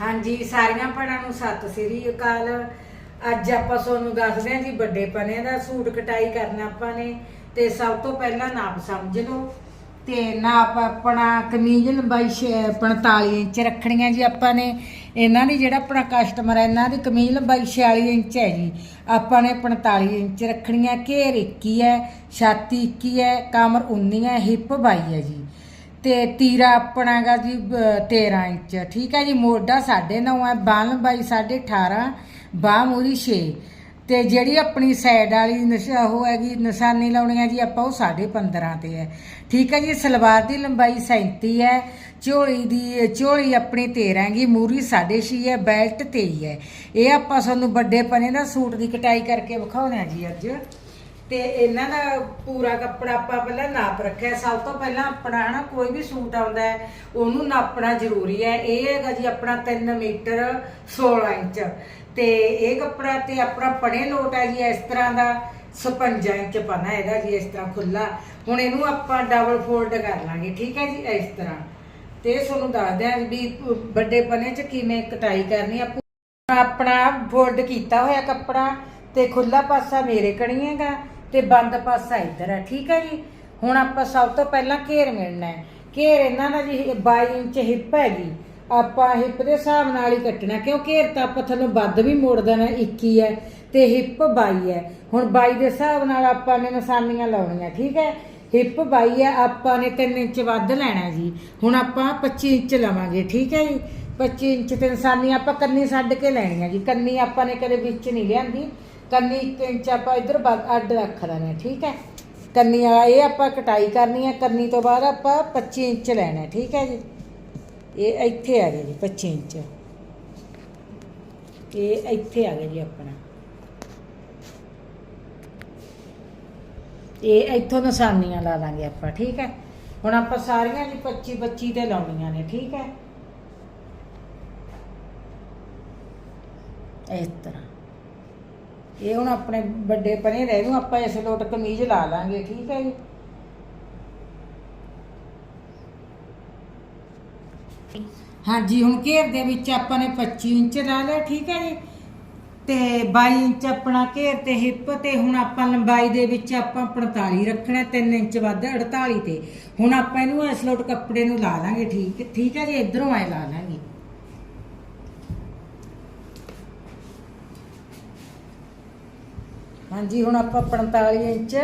ਹਾਂਜੀ, ਸਾਰੀਆਂ ਭੈਣਾਂ ਨੂੰ ਸਤਿ ਸ੍ਰੀ ਅਕਾਲ। ਅੱਜ ਆਪਾਂ ਤੁਹਾਨੂੰ ਦੱਸਦੇ ਹਾਂ ਜੀ ਵੱਡੇ ਪਨੇ ਦਾ ਸੂਟ ਕਟਾਈ ਕਰਨਾ ਆਪਾਂ ਨੇ। ਤੇ ਸਭ ਤੋਂ ਪਹਿਲਾਂ ਨਾਪ ਸਮਝ ਲਓ। ਤੇ ਨਾਪ ਆਪਣਾ ਕਮੀਜ਼ ਲੰਬਾਈ ਛੇ- 45 ਇੰਚ ਰੱਖਣੀਆਂ ਜੀ ਆਪਾਂ ਨੇ। ਇਹਨਾਂ ਦੀ ਜਿਹੜਾ ਆਪਣਾ ਕਸਟਮਰ ਹੈ, ਇਹਨਾਂ ਦੀ ਕਮੀਜ਼ ਲੰਬਾਈ 46 ਇੰਚ ਹੈ ਜੀ। ਆਪਾਂ ਨੇ 45 ਇੰਚ ਰੱਖਣੀਆਂ, ਘੇਰ 21 ਹੈ, ਛਾਤੀ 21 ਹੈ, ਕਮਰ 19 ਹੈ, ਹਿੱਪ 22 ਹੈ ਜੀ। ਤੇ ਤੀਰਾ ਆਪਣਾ ਗਾ ਜੀ ਬ- 13 ਇੰਚ। ਠੀਕ ਹੈ ਜੀ, ਮੋਢਾ 9.5 ਹੈ ਬਾਹ ਲੰਬਾਈ 18.5 ਬਾਹ ਮੂਰੀ 6 ਤੇ ਜਿਹੜੀ ਆਪਣੀ ਸਾਈਡ ਵਾਲੀ ਨਿਸ਼, ਉਹ ਹੈਗੀ ਨਿਸ਼ਾਨੀ ਲਾਉਣੀ ਹੈ ਜੀ, ਆਪਾਂ ਉਹ 15.5 ਤੇ ਹੈ। ਠੀਕ ਹੈ ਜੀ, ਸਲਵਾਰ ਦੀ ਲੰਬਾਈ 37 ਹੈ, ਝੋਲੀ ਦੀ, ਝੋਲੀ ਆਪਣੀ 13 ਹੈਗੀ, ਮੂਰੀ 6.5 ਹੈ, ਬੈਲਟ 23 ਹੈ। ਇਹ ਆਪਾਂ ਤੁਹਾਨੂੰ ਵੱਡੇ ਪਨੇ ਦਾ ਸੂਟ ਦੀ ਕਟਾਈ ਕਰਕੇ ਵਿਖਾਉਣਾ ਹੈ ਜੀ ਅੱਜ। ਤੇ ਇਹਨਾਂ ਦਾ ਪੂਰਾ ਕੱਪੜਾ ਆਪਾਂ ਪਹਿਲਾਂ ਨਾਪ ਰੱਖਿਆ। ਸਭ ਤੋਂ ਪਹਿਲਾਂ ਆਪਣਾ ਹਨਾ, ਕੋਈ ਵੀ ਸੂਟ ਆਉਂਦਾ ਹੈ, ਉਹਨੂੰ ਨਾਪਣਾ ਜ਼ਰੂਰੀ ਹੈ। ਇਹ ਹੈਗਾ ਜੀ ਆਪਣਾ 3 ਮੀਟਰ 16 ਇੰਚ। ਤੇ ਇਹ ਕੱਪੜਾ ਤੇ ਆਪਣਾ ਪੜੇ ਲੋਟ ਹੈ ਜੀ, ਇਸ ਤਰ੍ਹਾਂ ਦਾ 56 ਇੰਚ ਪਨਾ ਇਹਦਾ ਜੀ, ਇਸ ਤਰ੍ਹਾਂ ਖੁੱਲਾ ਹੁਣ ਇਹਨੂੰ ਆਪਾਂ ਡਬਲ ਫੋਲਡ ਕਰ ਲਾਂਗੇ, ਠੀਕ ਹੈ ਜੀ, ਇਸ ਤਰ੍ਹਾਂ। ਤੇ ਤੁਹਾਨੂੰ ਦੱਸਦੇ ਹਾਂ ਵੀ ਵੱਡੇ ਪਨੇ 'ਚ ਕਿਵੇਂ ਕਟਾਈ ਕਰਨੀ ਆ। ਆਪਣਾ ਫੋਲਡ ਕੀਤਾ ਹੋਇਆ ਕੱਪੜਾ ਤੇ ਖੁੱਲਾ ਪਾਸਾ ਮੇਰੇ ਕਣੀ ਹੈਗਾ। ਤੇ ਬੰਦ ਪਾਸਾ ਇੱਧਰ ਹੈ, ਠੀਕ ਹੈ ਜੀ? ਹੁਣ ਆਪਾਂ ਸਭ ਤੋਂ ਪਹਿਲਾਂ ਘੇਰ ਮਿਲਣਾ ਹੈ। ਘੇਰ ਇਹਨਾਂ ਦਾ ਜੀ 22 ਇੰਚ ਹਿੱਪ ਹੈਗੀ। ਆਪਾਂ ਹਿੱਪ ਦੇ ਹਿਸਾਬ ਨਾਲ ਹੀ ਕੱਟਣਾ ਕਿਉਂ ਘੇਰ ਤਾਂ ਆਪਾਂ ਤੁਹਾਨੂੰ ਵੱਧ ਵੀ ਮੋੜ ਦੇਣਾ 21 ਹੈ ਤੇ ਹਿੱਪ 22 ਹੈ। ਹੁਣ 22 ਦੇ ਹਿਸਾਬ ਨਾਲ ਆਪਾਂ ਨੇ ਨਿਸ਼ਾਨੀਆਂ ਲਾਉਣੀਆਂ, ਠੀਕ ਹੈ? ਹਿੱਪ 22 ਹੈ, ਆਪਾਂ ਨੇ 3 ਇੰਚ ਵੱਧ ਲੈਣਾ ਜੀ। ਹੁਣ ਆਪਾਂ 25 ਇੰਚ ਲਵਾਂਗੇ, ਠੀਕ ਹੈ ਜੀ? 25 ਇੰਚ ਤੇ ਨਿਸ਼ਾਨੀ ਆਪਾਂ ਕੰਨੀ ਛੱਡ ਕੇ ਲੈਣੀ ਹੈ ਜੀ। ਕੰਨੀ ਆਪਾਂ ਨੇ ਕਦੇ ਵਿੱਚ ਨਹੀਂ ਲਿਆਂਦੀ। ਕੰਨੀ 1 ਇੰਚ ਆਪਾਂ ਇੱਧਰ ਅੱਡ ਰੱਖ ਲੈਣਾ, ਠੀਕ ਹੈ? ਕੰਨੀ ਆ, ਇਹ ਆਪਾਂ ਕਟਾਈ ਕਰਨੀ ਹੈ, ਕੰਨੀ ਤੋਂ ਬਾਅਦ ਆਪਾਂ 25 ਇੰਚ ਲੈਣਾ, ਠੀਕ ਹੈ ਜੀ? ਇਹ ਇੱਥੇ ਆ ਗਿਆ ਜੀ 25 ਇੰਚ। ਇਹ ਇੱਥੇ ਆ ਗਿਆ ਜੀ ਆਪਣਾ। ਇਹ ਇੱਥੋਂ ਨਿਸ਼ਾਨੀਆਂ ਲਾ ਲਾਂਗੇ ਆਪਾਂ, ਠੀਕ ਹੈ? ਹੁਣ ਆਪਾਂ ਸਾਰੀਆਂ ਜੀ 25 25 ਤੇ ਲਾਉਣੀਆਂ ਨੇ, ਠੀਕ ਹੈ? ਇਸ ਤਰ੍ਹਾਂ। ਇਹ ਹੁਣ ਆਪਣੇ ਵੱਡੇ ਪਨੇ ਰਹਿ ਨੂੰ ਆਪਾਂ ਇਸ ਲੋਟ ਕਮੀਜ਼ ਲਾ ਲਾਂਗੇ, ਠੀਕ ਹੈ ਜੀ? ਹਾਂਜੀ, ਹੁਣ ਘੇਰ ਦੇ ਵਿੱਚ ਆਪਾਂ ਨੇ 25 ਇੰਚ ਲਾ ਲਿਆ, ਠੀਕ ਹੈ ਜੀ? ਤੇ 22 ਇੰਚ ਆਪਣਾ ਘੇਰ ਤੇ ਹਿੱਪ ਤੇ ਹੁਣ ਆਪਾਂ ਲੰਬਾਈ ਦੇ ਵਿੱਚ ਆਪਾਂ 45 ਰੱਖਣਾ 3 ਇੰਚ ਵੱਧ 48 ਤੇ। ਹੁਣ ਆਪਾਂ ਇਹਨੂੰ ਇਸ ਲੋਟ ਕੱਪੜੇ ਨੂੰ ਲਾ ਲਾਂਗੇ, ਠੀਕ ਠੀਕ ਹੈ ਜੀ? ਇਧਰੋਂ ਐ ਲਾ ਲਾਂਗੇ। ਹਾਂਜੀ, ਹੁਣ ਆਪਾਂ 45 ਇੰਚ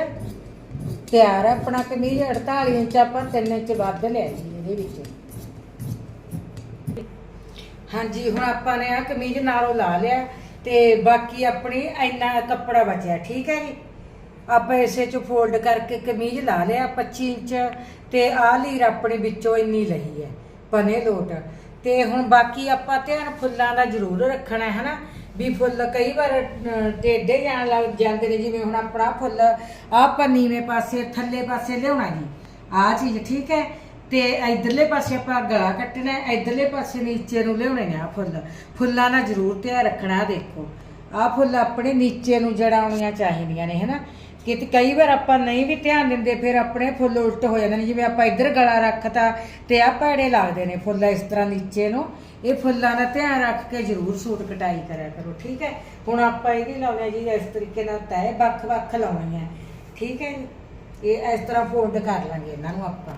ਤਿਆਰ ਹੈ ਆਪਣਾ ਕਮੀਜ਼ 48 ਇੰਚ ਆਪਾਂ 3 ਇੰਚ ਵੱਧ ਲਿਆ ਜੀ ਇਹਦੇ ਵਿੱਚ। ਹਾਂਜੀ, ਹੁਣ ਆਪਾਂ ਨੇ ਆ ਕਮੀਜ਼ ਨਾਲੋਂ ਲਾ ਲਿਆ ਤੇ ਬਾਕੀ ਆਪਣੀ ਇੰਨਾ ਕੱਪੜਾ ਬਚਿਆ, ਠੀਕ ਹੈ ਜੀ? ਆਪਾਂ ਇਸੇ ਚ ਫੋਲਡ ਕਰਕੇ ਕਮੀਜ਼ ਲਾ ਲਿਆ 25 ਇੰਚ ਤੇ ਆਹ ਲੀਰ ਆਪਣੇ ਵਿੱਚੋਂ ਇੰਨੀ ਲਈ ਹੈ ਪਨੇ ਲੋਟ। ਤੇ ਹੁਣ ਬਾਕੀ ਆਪਾਂ ਧਿਆਨ ਫੁੱਲਾਂ ਦਾ ਜ਼ਰੂਰ ਰੱਖਣਾ ਹੈ ਹਨਾ ਵੀ ਫੁੱਲ ਕਈ ਵਾਰ ਅਹ, ਟੇਢੇ ਜਾਣ ਲੱਗ ਜਾਂਦੇ ਨੇ ਜਿਵੇਂ ਹੁਣ ਆਪਣਾ ਫੁੱਲ ਆਹ ਨੀਵੇਂ ਪਾਸੇ ਥੱਲੇ ਪਾਸੇ ਲਿਆਉਣਾ ਜੀ। ਆਹ ਚੀਜ਼ ਠੀਕ ਹੈ ਤੇ ਇਧਰਲੇ ਪਾਸੇ ਆਪਾਂ ਗਲਾ ਕੱਟਣਾ ਹੈ, ਇਧਰਲੇ ਪਾਸੇ ਨੀਚੇ ਨੂੰ ਲਿਆਉਣੇ ਨੇ ਆ ਫੁੱਲ। ਫੁੱਲਾਂ ਦਾ ਜ਼ਰੂਰ ਧਿਆਨ ਰੱਖਣਾ ਦੇਖੋ। ਆ ਫੁੱਲ ਆਪਣੇ ਨੀਚੇ ਨੂੰ ਜੜਾਉਣੀਆਂ ਚਾਹੀਦੀਆਂ ਨੇ ਹਨਾ? ਕਿਤੇ ਕਈ ਵਾਰ ਆਪਾਂ ਨਹੀਂ ਵੀ ਧਿਆਨ ਦਿੰਦੇ, ਫਿਰ ਆਪਣੇ ਫੁੱਲ ਉਲਟ ਹੋ ਜਾਂਦੇ ਨੇ। ਜਿਵੇਂ ਆਪਾਂ ਇੱਧਰ ਗਲਾ ਰੱਖਤਾ ਤੇ ਆ ਭੈੜੇ ਲੱਗਦੇ ਨੇ ਫੁੱਲ ਇਸ ਤਰ੍ਹਾਂ ਨੀਚੇ ਨੂੰ। ਇਹ ਫੁੱਲਾਂ ਦਾ ਧਿਆਨ ਰੱਖ ਕੇ ਜ਼ਰੂਰ ਸੂਟ ਕਟਾਈ ਕਰਿਆ ਕਰੋ, ਠੀਕ ਹੈ? ਹੁਣ ਆਪਾਂ ਇਹਦੀ ਲਾਉਣੇ ਆ ਜੀ, ਇਸ ਤਰੀਕੇ ਨਾਲ ਤੈ ਵੱਖ-ਵੱਖ ਲਾਉਣੀਆਂ ਠੀਕ ਹੈ ਜੀ? ਇਹ ਇਸ ਤਰ੍ਹਾਂ ਫੋਲਡ ਕਰ ਲਾਂਗੇ ਇਹਨਾਂ ਨੂੰ ਆਪਾਂ।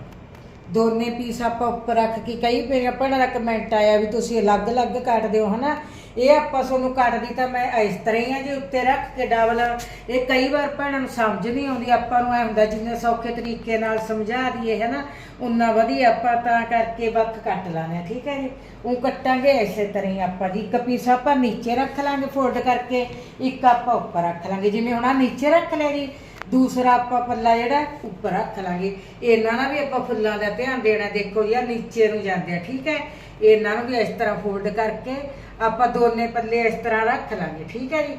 ਦੋਨੇ ਪੀਸ ਆਪਾਂ ਉੱਪਰ ਰੱਖ ਕੇ, ਕਈ ਮੇਰੇ ਭੈਣਾਂ ਦਾ ਕਮੈਂਟ ਆਇਆ ਵੀ ਤੁਸੀਂ ਅਲੱਗ-ਅਲੱਗ ਕੱਟ ਦਿਓ ਹਨਾ? ਇਹ ਆਪਾਂ ਤੁਹਾਨੂੰ ਕੱਟਦੀ ਤਾਂ ਮੈਂ ਇਸ ਤਰ੍ਹਾਂ ਹੀ ਆ ਜੇ ਉੱਤੇ ਰੱਖ ਕੇ ਡਬਲ ਇਹ ਕਈ ਵਾਰ ਭੈਣਾਂ ਨੂੰ ਸਮਝ ਨਹੀਂ ਆਉਂਦੀ, ਆਪਾਂ ਨੂੰ ਐ ਹੁੰਦਾ ਜਿੰਨੇ ਸੌਖੇ ਤਰੀਕੇ ਨਾਲ ਸਮਝਾ ਦਈਏ, ਹਨਾ? ਉਨਾ ਵਧੀਆ ਆਪਾਂ ਤਾਂ ਕਰਕੇ ਵੱਖ ਕੱਟ ਲਾਣੇ ਆ, ਠੀਕ ਹੈ ਜੀ? ਉਹ ਕੱਟਾਂਗੇ ਇਸੇ ਤਰ੍ਹਾਂ ਹੀ ਆਪਾਂ ਜੀ। ਇੱਕ ਪੀਸ ਆਪਾਂ ਨੀਚੇ ਰੱਖ ਲਾਂਗੇ ਫੋਲਡ ਕਰਕੇ, ਇੱਕ ਆਪਾਂ ਉੱਪਰ ਰੱਖ ਲਾਂਗੇ। ਜਿਵੇਂ ਹੁਣ ਆ ਨੀਚੇ ਰੱਖ ਲਿਆ ਜੀ, ਦੂਸਰਾ ਆਪਾਂ ਪੱਲਾ ਜਿਹੜਾ ਉੱਪਰ ਰੱਖ ਲਾਂਗੇ। ਇਹਨਾਂ ਨਾਲ ਵੀ ਆਪਾਂ ਫੁੱਲਾਂ ਦਾ ਧਿਆਨ ਦੇਣਾ, ਦੇਖੋ ਯਾਰ ਨੀਚੇ ਨੂੰ ਜਾਂਦੇ ਆ, ਠੀਕ ਹੈ? ਇਹਨਾਂ ਨੂੰ ਵੀ ਇਸ ਤਰ੍ਹਾਂ ਫੋਲਡ ਕਰਕੇ ਆਪਾਂ ਦੋਨੇ ਪੱਲੇ ਇਸ ਤਰ੍ਹਾਂ ਰੱਖ ਲਾਂਗੇ, ਠੀਕ ਹੈ ਜੀ?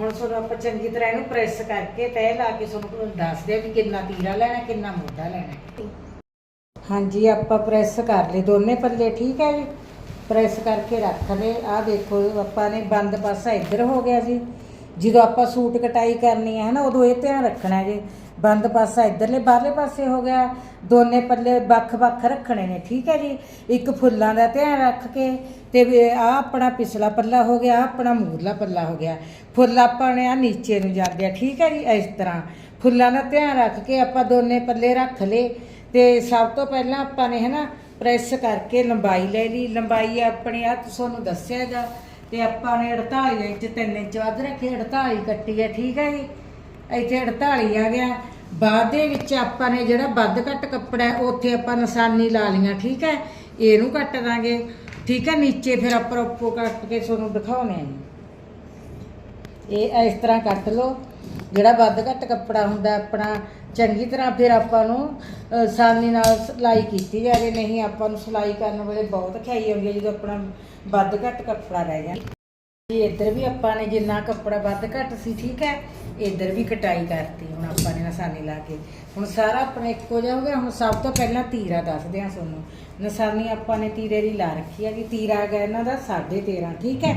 ਹੁਣ ਤੁਹਾਨੂੰ ਆਪਾਂ ਚੰਗੀ ਤਰ੍ਹਾਂ ਇਹਨੂੰ ਪ੍ਰੈਸ ਕਰਕੇ ਤੈ ਲਾ ਕੇ ਤੁਹਾਨੂੰ ਦੱਸਦੇ ਆ ਵੀ ਕਿੰਨਾ ਤੀਰਾ ਲੈਣਾ, ਕਿੰਨਾ ਮੋਢਾ ਲੈਣਾ। ਹਾਂਜੀ, ਆਪਾਂ ਪ੍ਰੈਸ ਕਰ ਲਏ ਦੋਨੇ ਪੱਲੇ, ਠੀਕ ਹੈ ਜੀ? ਪ੍ਰੈਸ ਕਰਕੇ ਰੱਖ ਲਏ। ਆਹ ਦੇਖੋ, ਆਪਾਂ ਨੇ ਬੰਦ ਪਾਸਾ ਇੱਧਰ ਹੋ ਗਿਆ ਜੀ। ਜਦੋਂ ਆਪਾਂ ਸੂਟ ਕਟਾਈ ਕਰਨੀ ਹੈ ਨਾ, ਉਦੋਂ ਇਹ ਧਿਆਨ ਰੱਖਣਾ ਜੀ। ਬੰਦ ਪਾਸਾ ਇਧਰਲੇ, ਬਾਹਰਲੇ ਪਾਸੇ ਹੋ ਗਿਆ। ਦੋਨੇ ਪੱਲੇ ਵੱਖ-ਵੱਖ ਰੱਖਣੇ ਨੇ, ਠੀਕ ਹੈ ਜੀ? ਇੱਕ ਫੁੱਲਾਂ ਦਾ ਧਿਆਨ ਰੱਖ ਕੇ ਤੇ ਆ ਆਪਣਾ ਪਿਛਲਾ ਪੱਲਾ ਹੋ ਗਿਆ, ਆਹ ਆਪਣਾ ਮੂਰਲਾ ਪੱਲਾ ਹੋ ਗਿਆ। ਫੁੱਲ ਆਪਾਂ ਨੇ ਆ ਨੀਚੇ ਨੂੰ ਜਾਂਦੇ ਆ, ਠੀਕ ਹੈ ਜੀ, ਇਸ ਤਰ੍ਹਾਂ। ਫੁੱਲਾਂ ਦਾ ਧਿਆਨ ਰੱਖ ਕੇ ਆਪਾਂ ਦੋਨੇ ਪੱਲੇ ਰੱਖ ਲਏ ਤੇ ਸਭ ਤੋਂ ਪਹਿਲਾਂ ਆਪਾਂ ਨੇ ਹਨਾ ਪ੍ਰੈਸ ਕਰਕੇ ਲੰਬਾਈ ਲੈ ਲਈ। ਲੰਬਾਈ ਆਪਣੇ ਆ ਤੁਹਾਨੂੰ ਦੱਸਿਆਗਾ ਤੇ ਆਪਾਂ ਨੇ 48 ਇੰਚ 3 ਇੰਚ ਵੱਧ ਰੱਖੀ 48 ਕੱਟੀ ਹੈ ਠੀਕ ਹੈ ਜੀ। ਇੱਥੇ 48 ਆ ਗਿਆ। ਬਾਅਦ ਦੇ ਵਿੱਚ ਆਪਾਂ ਨੇ ਜਿਹੜਾ ਵੱਧ ਘੱਟ ਕੱਪੜਾ ਉੱਥੇ ਆਪਾਂ ਨਿਸ਼ਾਨੀ ਲਾ ਲਈਆਂ, ਠੀਕ ਹੈ ਇਹਨੂੰ ਕੱਟ ਦਾਂਗੇ। ਠੀਕ ਹੈ ਨੀਚੇ ਫਿਰ ਆਪਾਂ ਉੱਪਰ ਕੱਟ ਕੇ ਤੁਹਾਨੂੰ ਦਿਖਾਉਣੇ ਆ ਜੀ। ਇਹ ਇਸ ਤਰ੍ਹਾਂ ਕੱਟ ਲਓ। ਜਿਹੜਾ ਵੱਧ ਘੱਟ ਕੱਪੜਾ ਹੁੰਦਾ ਆਪਣਾ ਚੰਗੀ ਤਰ੍ਹਾਂ ਫਿਰ ਆਪਾਂ ਨੂੰ ਅ, ਸਾਨੀ ਨਾਲ ਸਿਲਾਈ ਕੀਤੀ ਜਾਵੇ। ਨਹੀਂ ਆਪਾਂ ਨੂੰ ਸਿਲਾਈ ਕਰਨ ਵੇਲੇ ਬਹੁਤ ਖਿਆਈ ਆਉਂਦੀ ਹੈ ਜਦੋਂ ਆਪਣਾ ਵੱਧ ਘੱਟ ਕੱਪੜਾ ਰਹਿ ਜਾਂਦਾ। ਜੀ ਇੱਧਰ ਵੀ ਆਪਾਂ ਨੇ ਜਿੰਨਾ ਕੱਪੜਾ ਵੱਧ ਘੱਟ ਸੀ ਠੀਕ ਹੈ ਇੱਧਰ ਵੀ ਕਟਾਈ ਕਰਤੀ ਹੁਣ ਆਪਾਂ ਨੇ ਨਿਸ਼ਾਨੀ ਲਾ ਕੇ। ਹੁਣ ਸਾਰਾ ਆਪਣਾ ਇੱਕੋ ਜਿਹਾ ਹੋ ਗਿਆ। ਹੁਣ ਸਭ ਤੋਂ ਪਹਿਲਾਂ ਤੀਰਾ ਦੱਸਦੇ ਹਾਂ ਤੁਹਾਨੂੰ। ਨਿਸ਼ਾਨੀ ਆਪਾਂ ਨੇ ਤੀਰੇ ਦੀ ਲਾ ਰੱਖੀ ਹੈ ਜੀ ਤੀਰਾ ਆ ਗਿਆ ਇਹਨਾਂ ਦਾ 13.5 ਠੀਕ ਹੈ?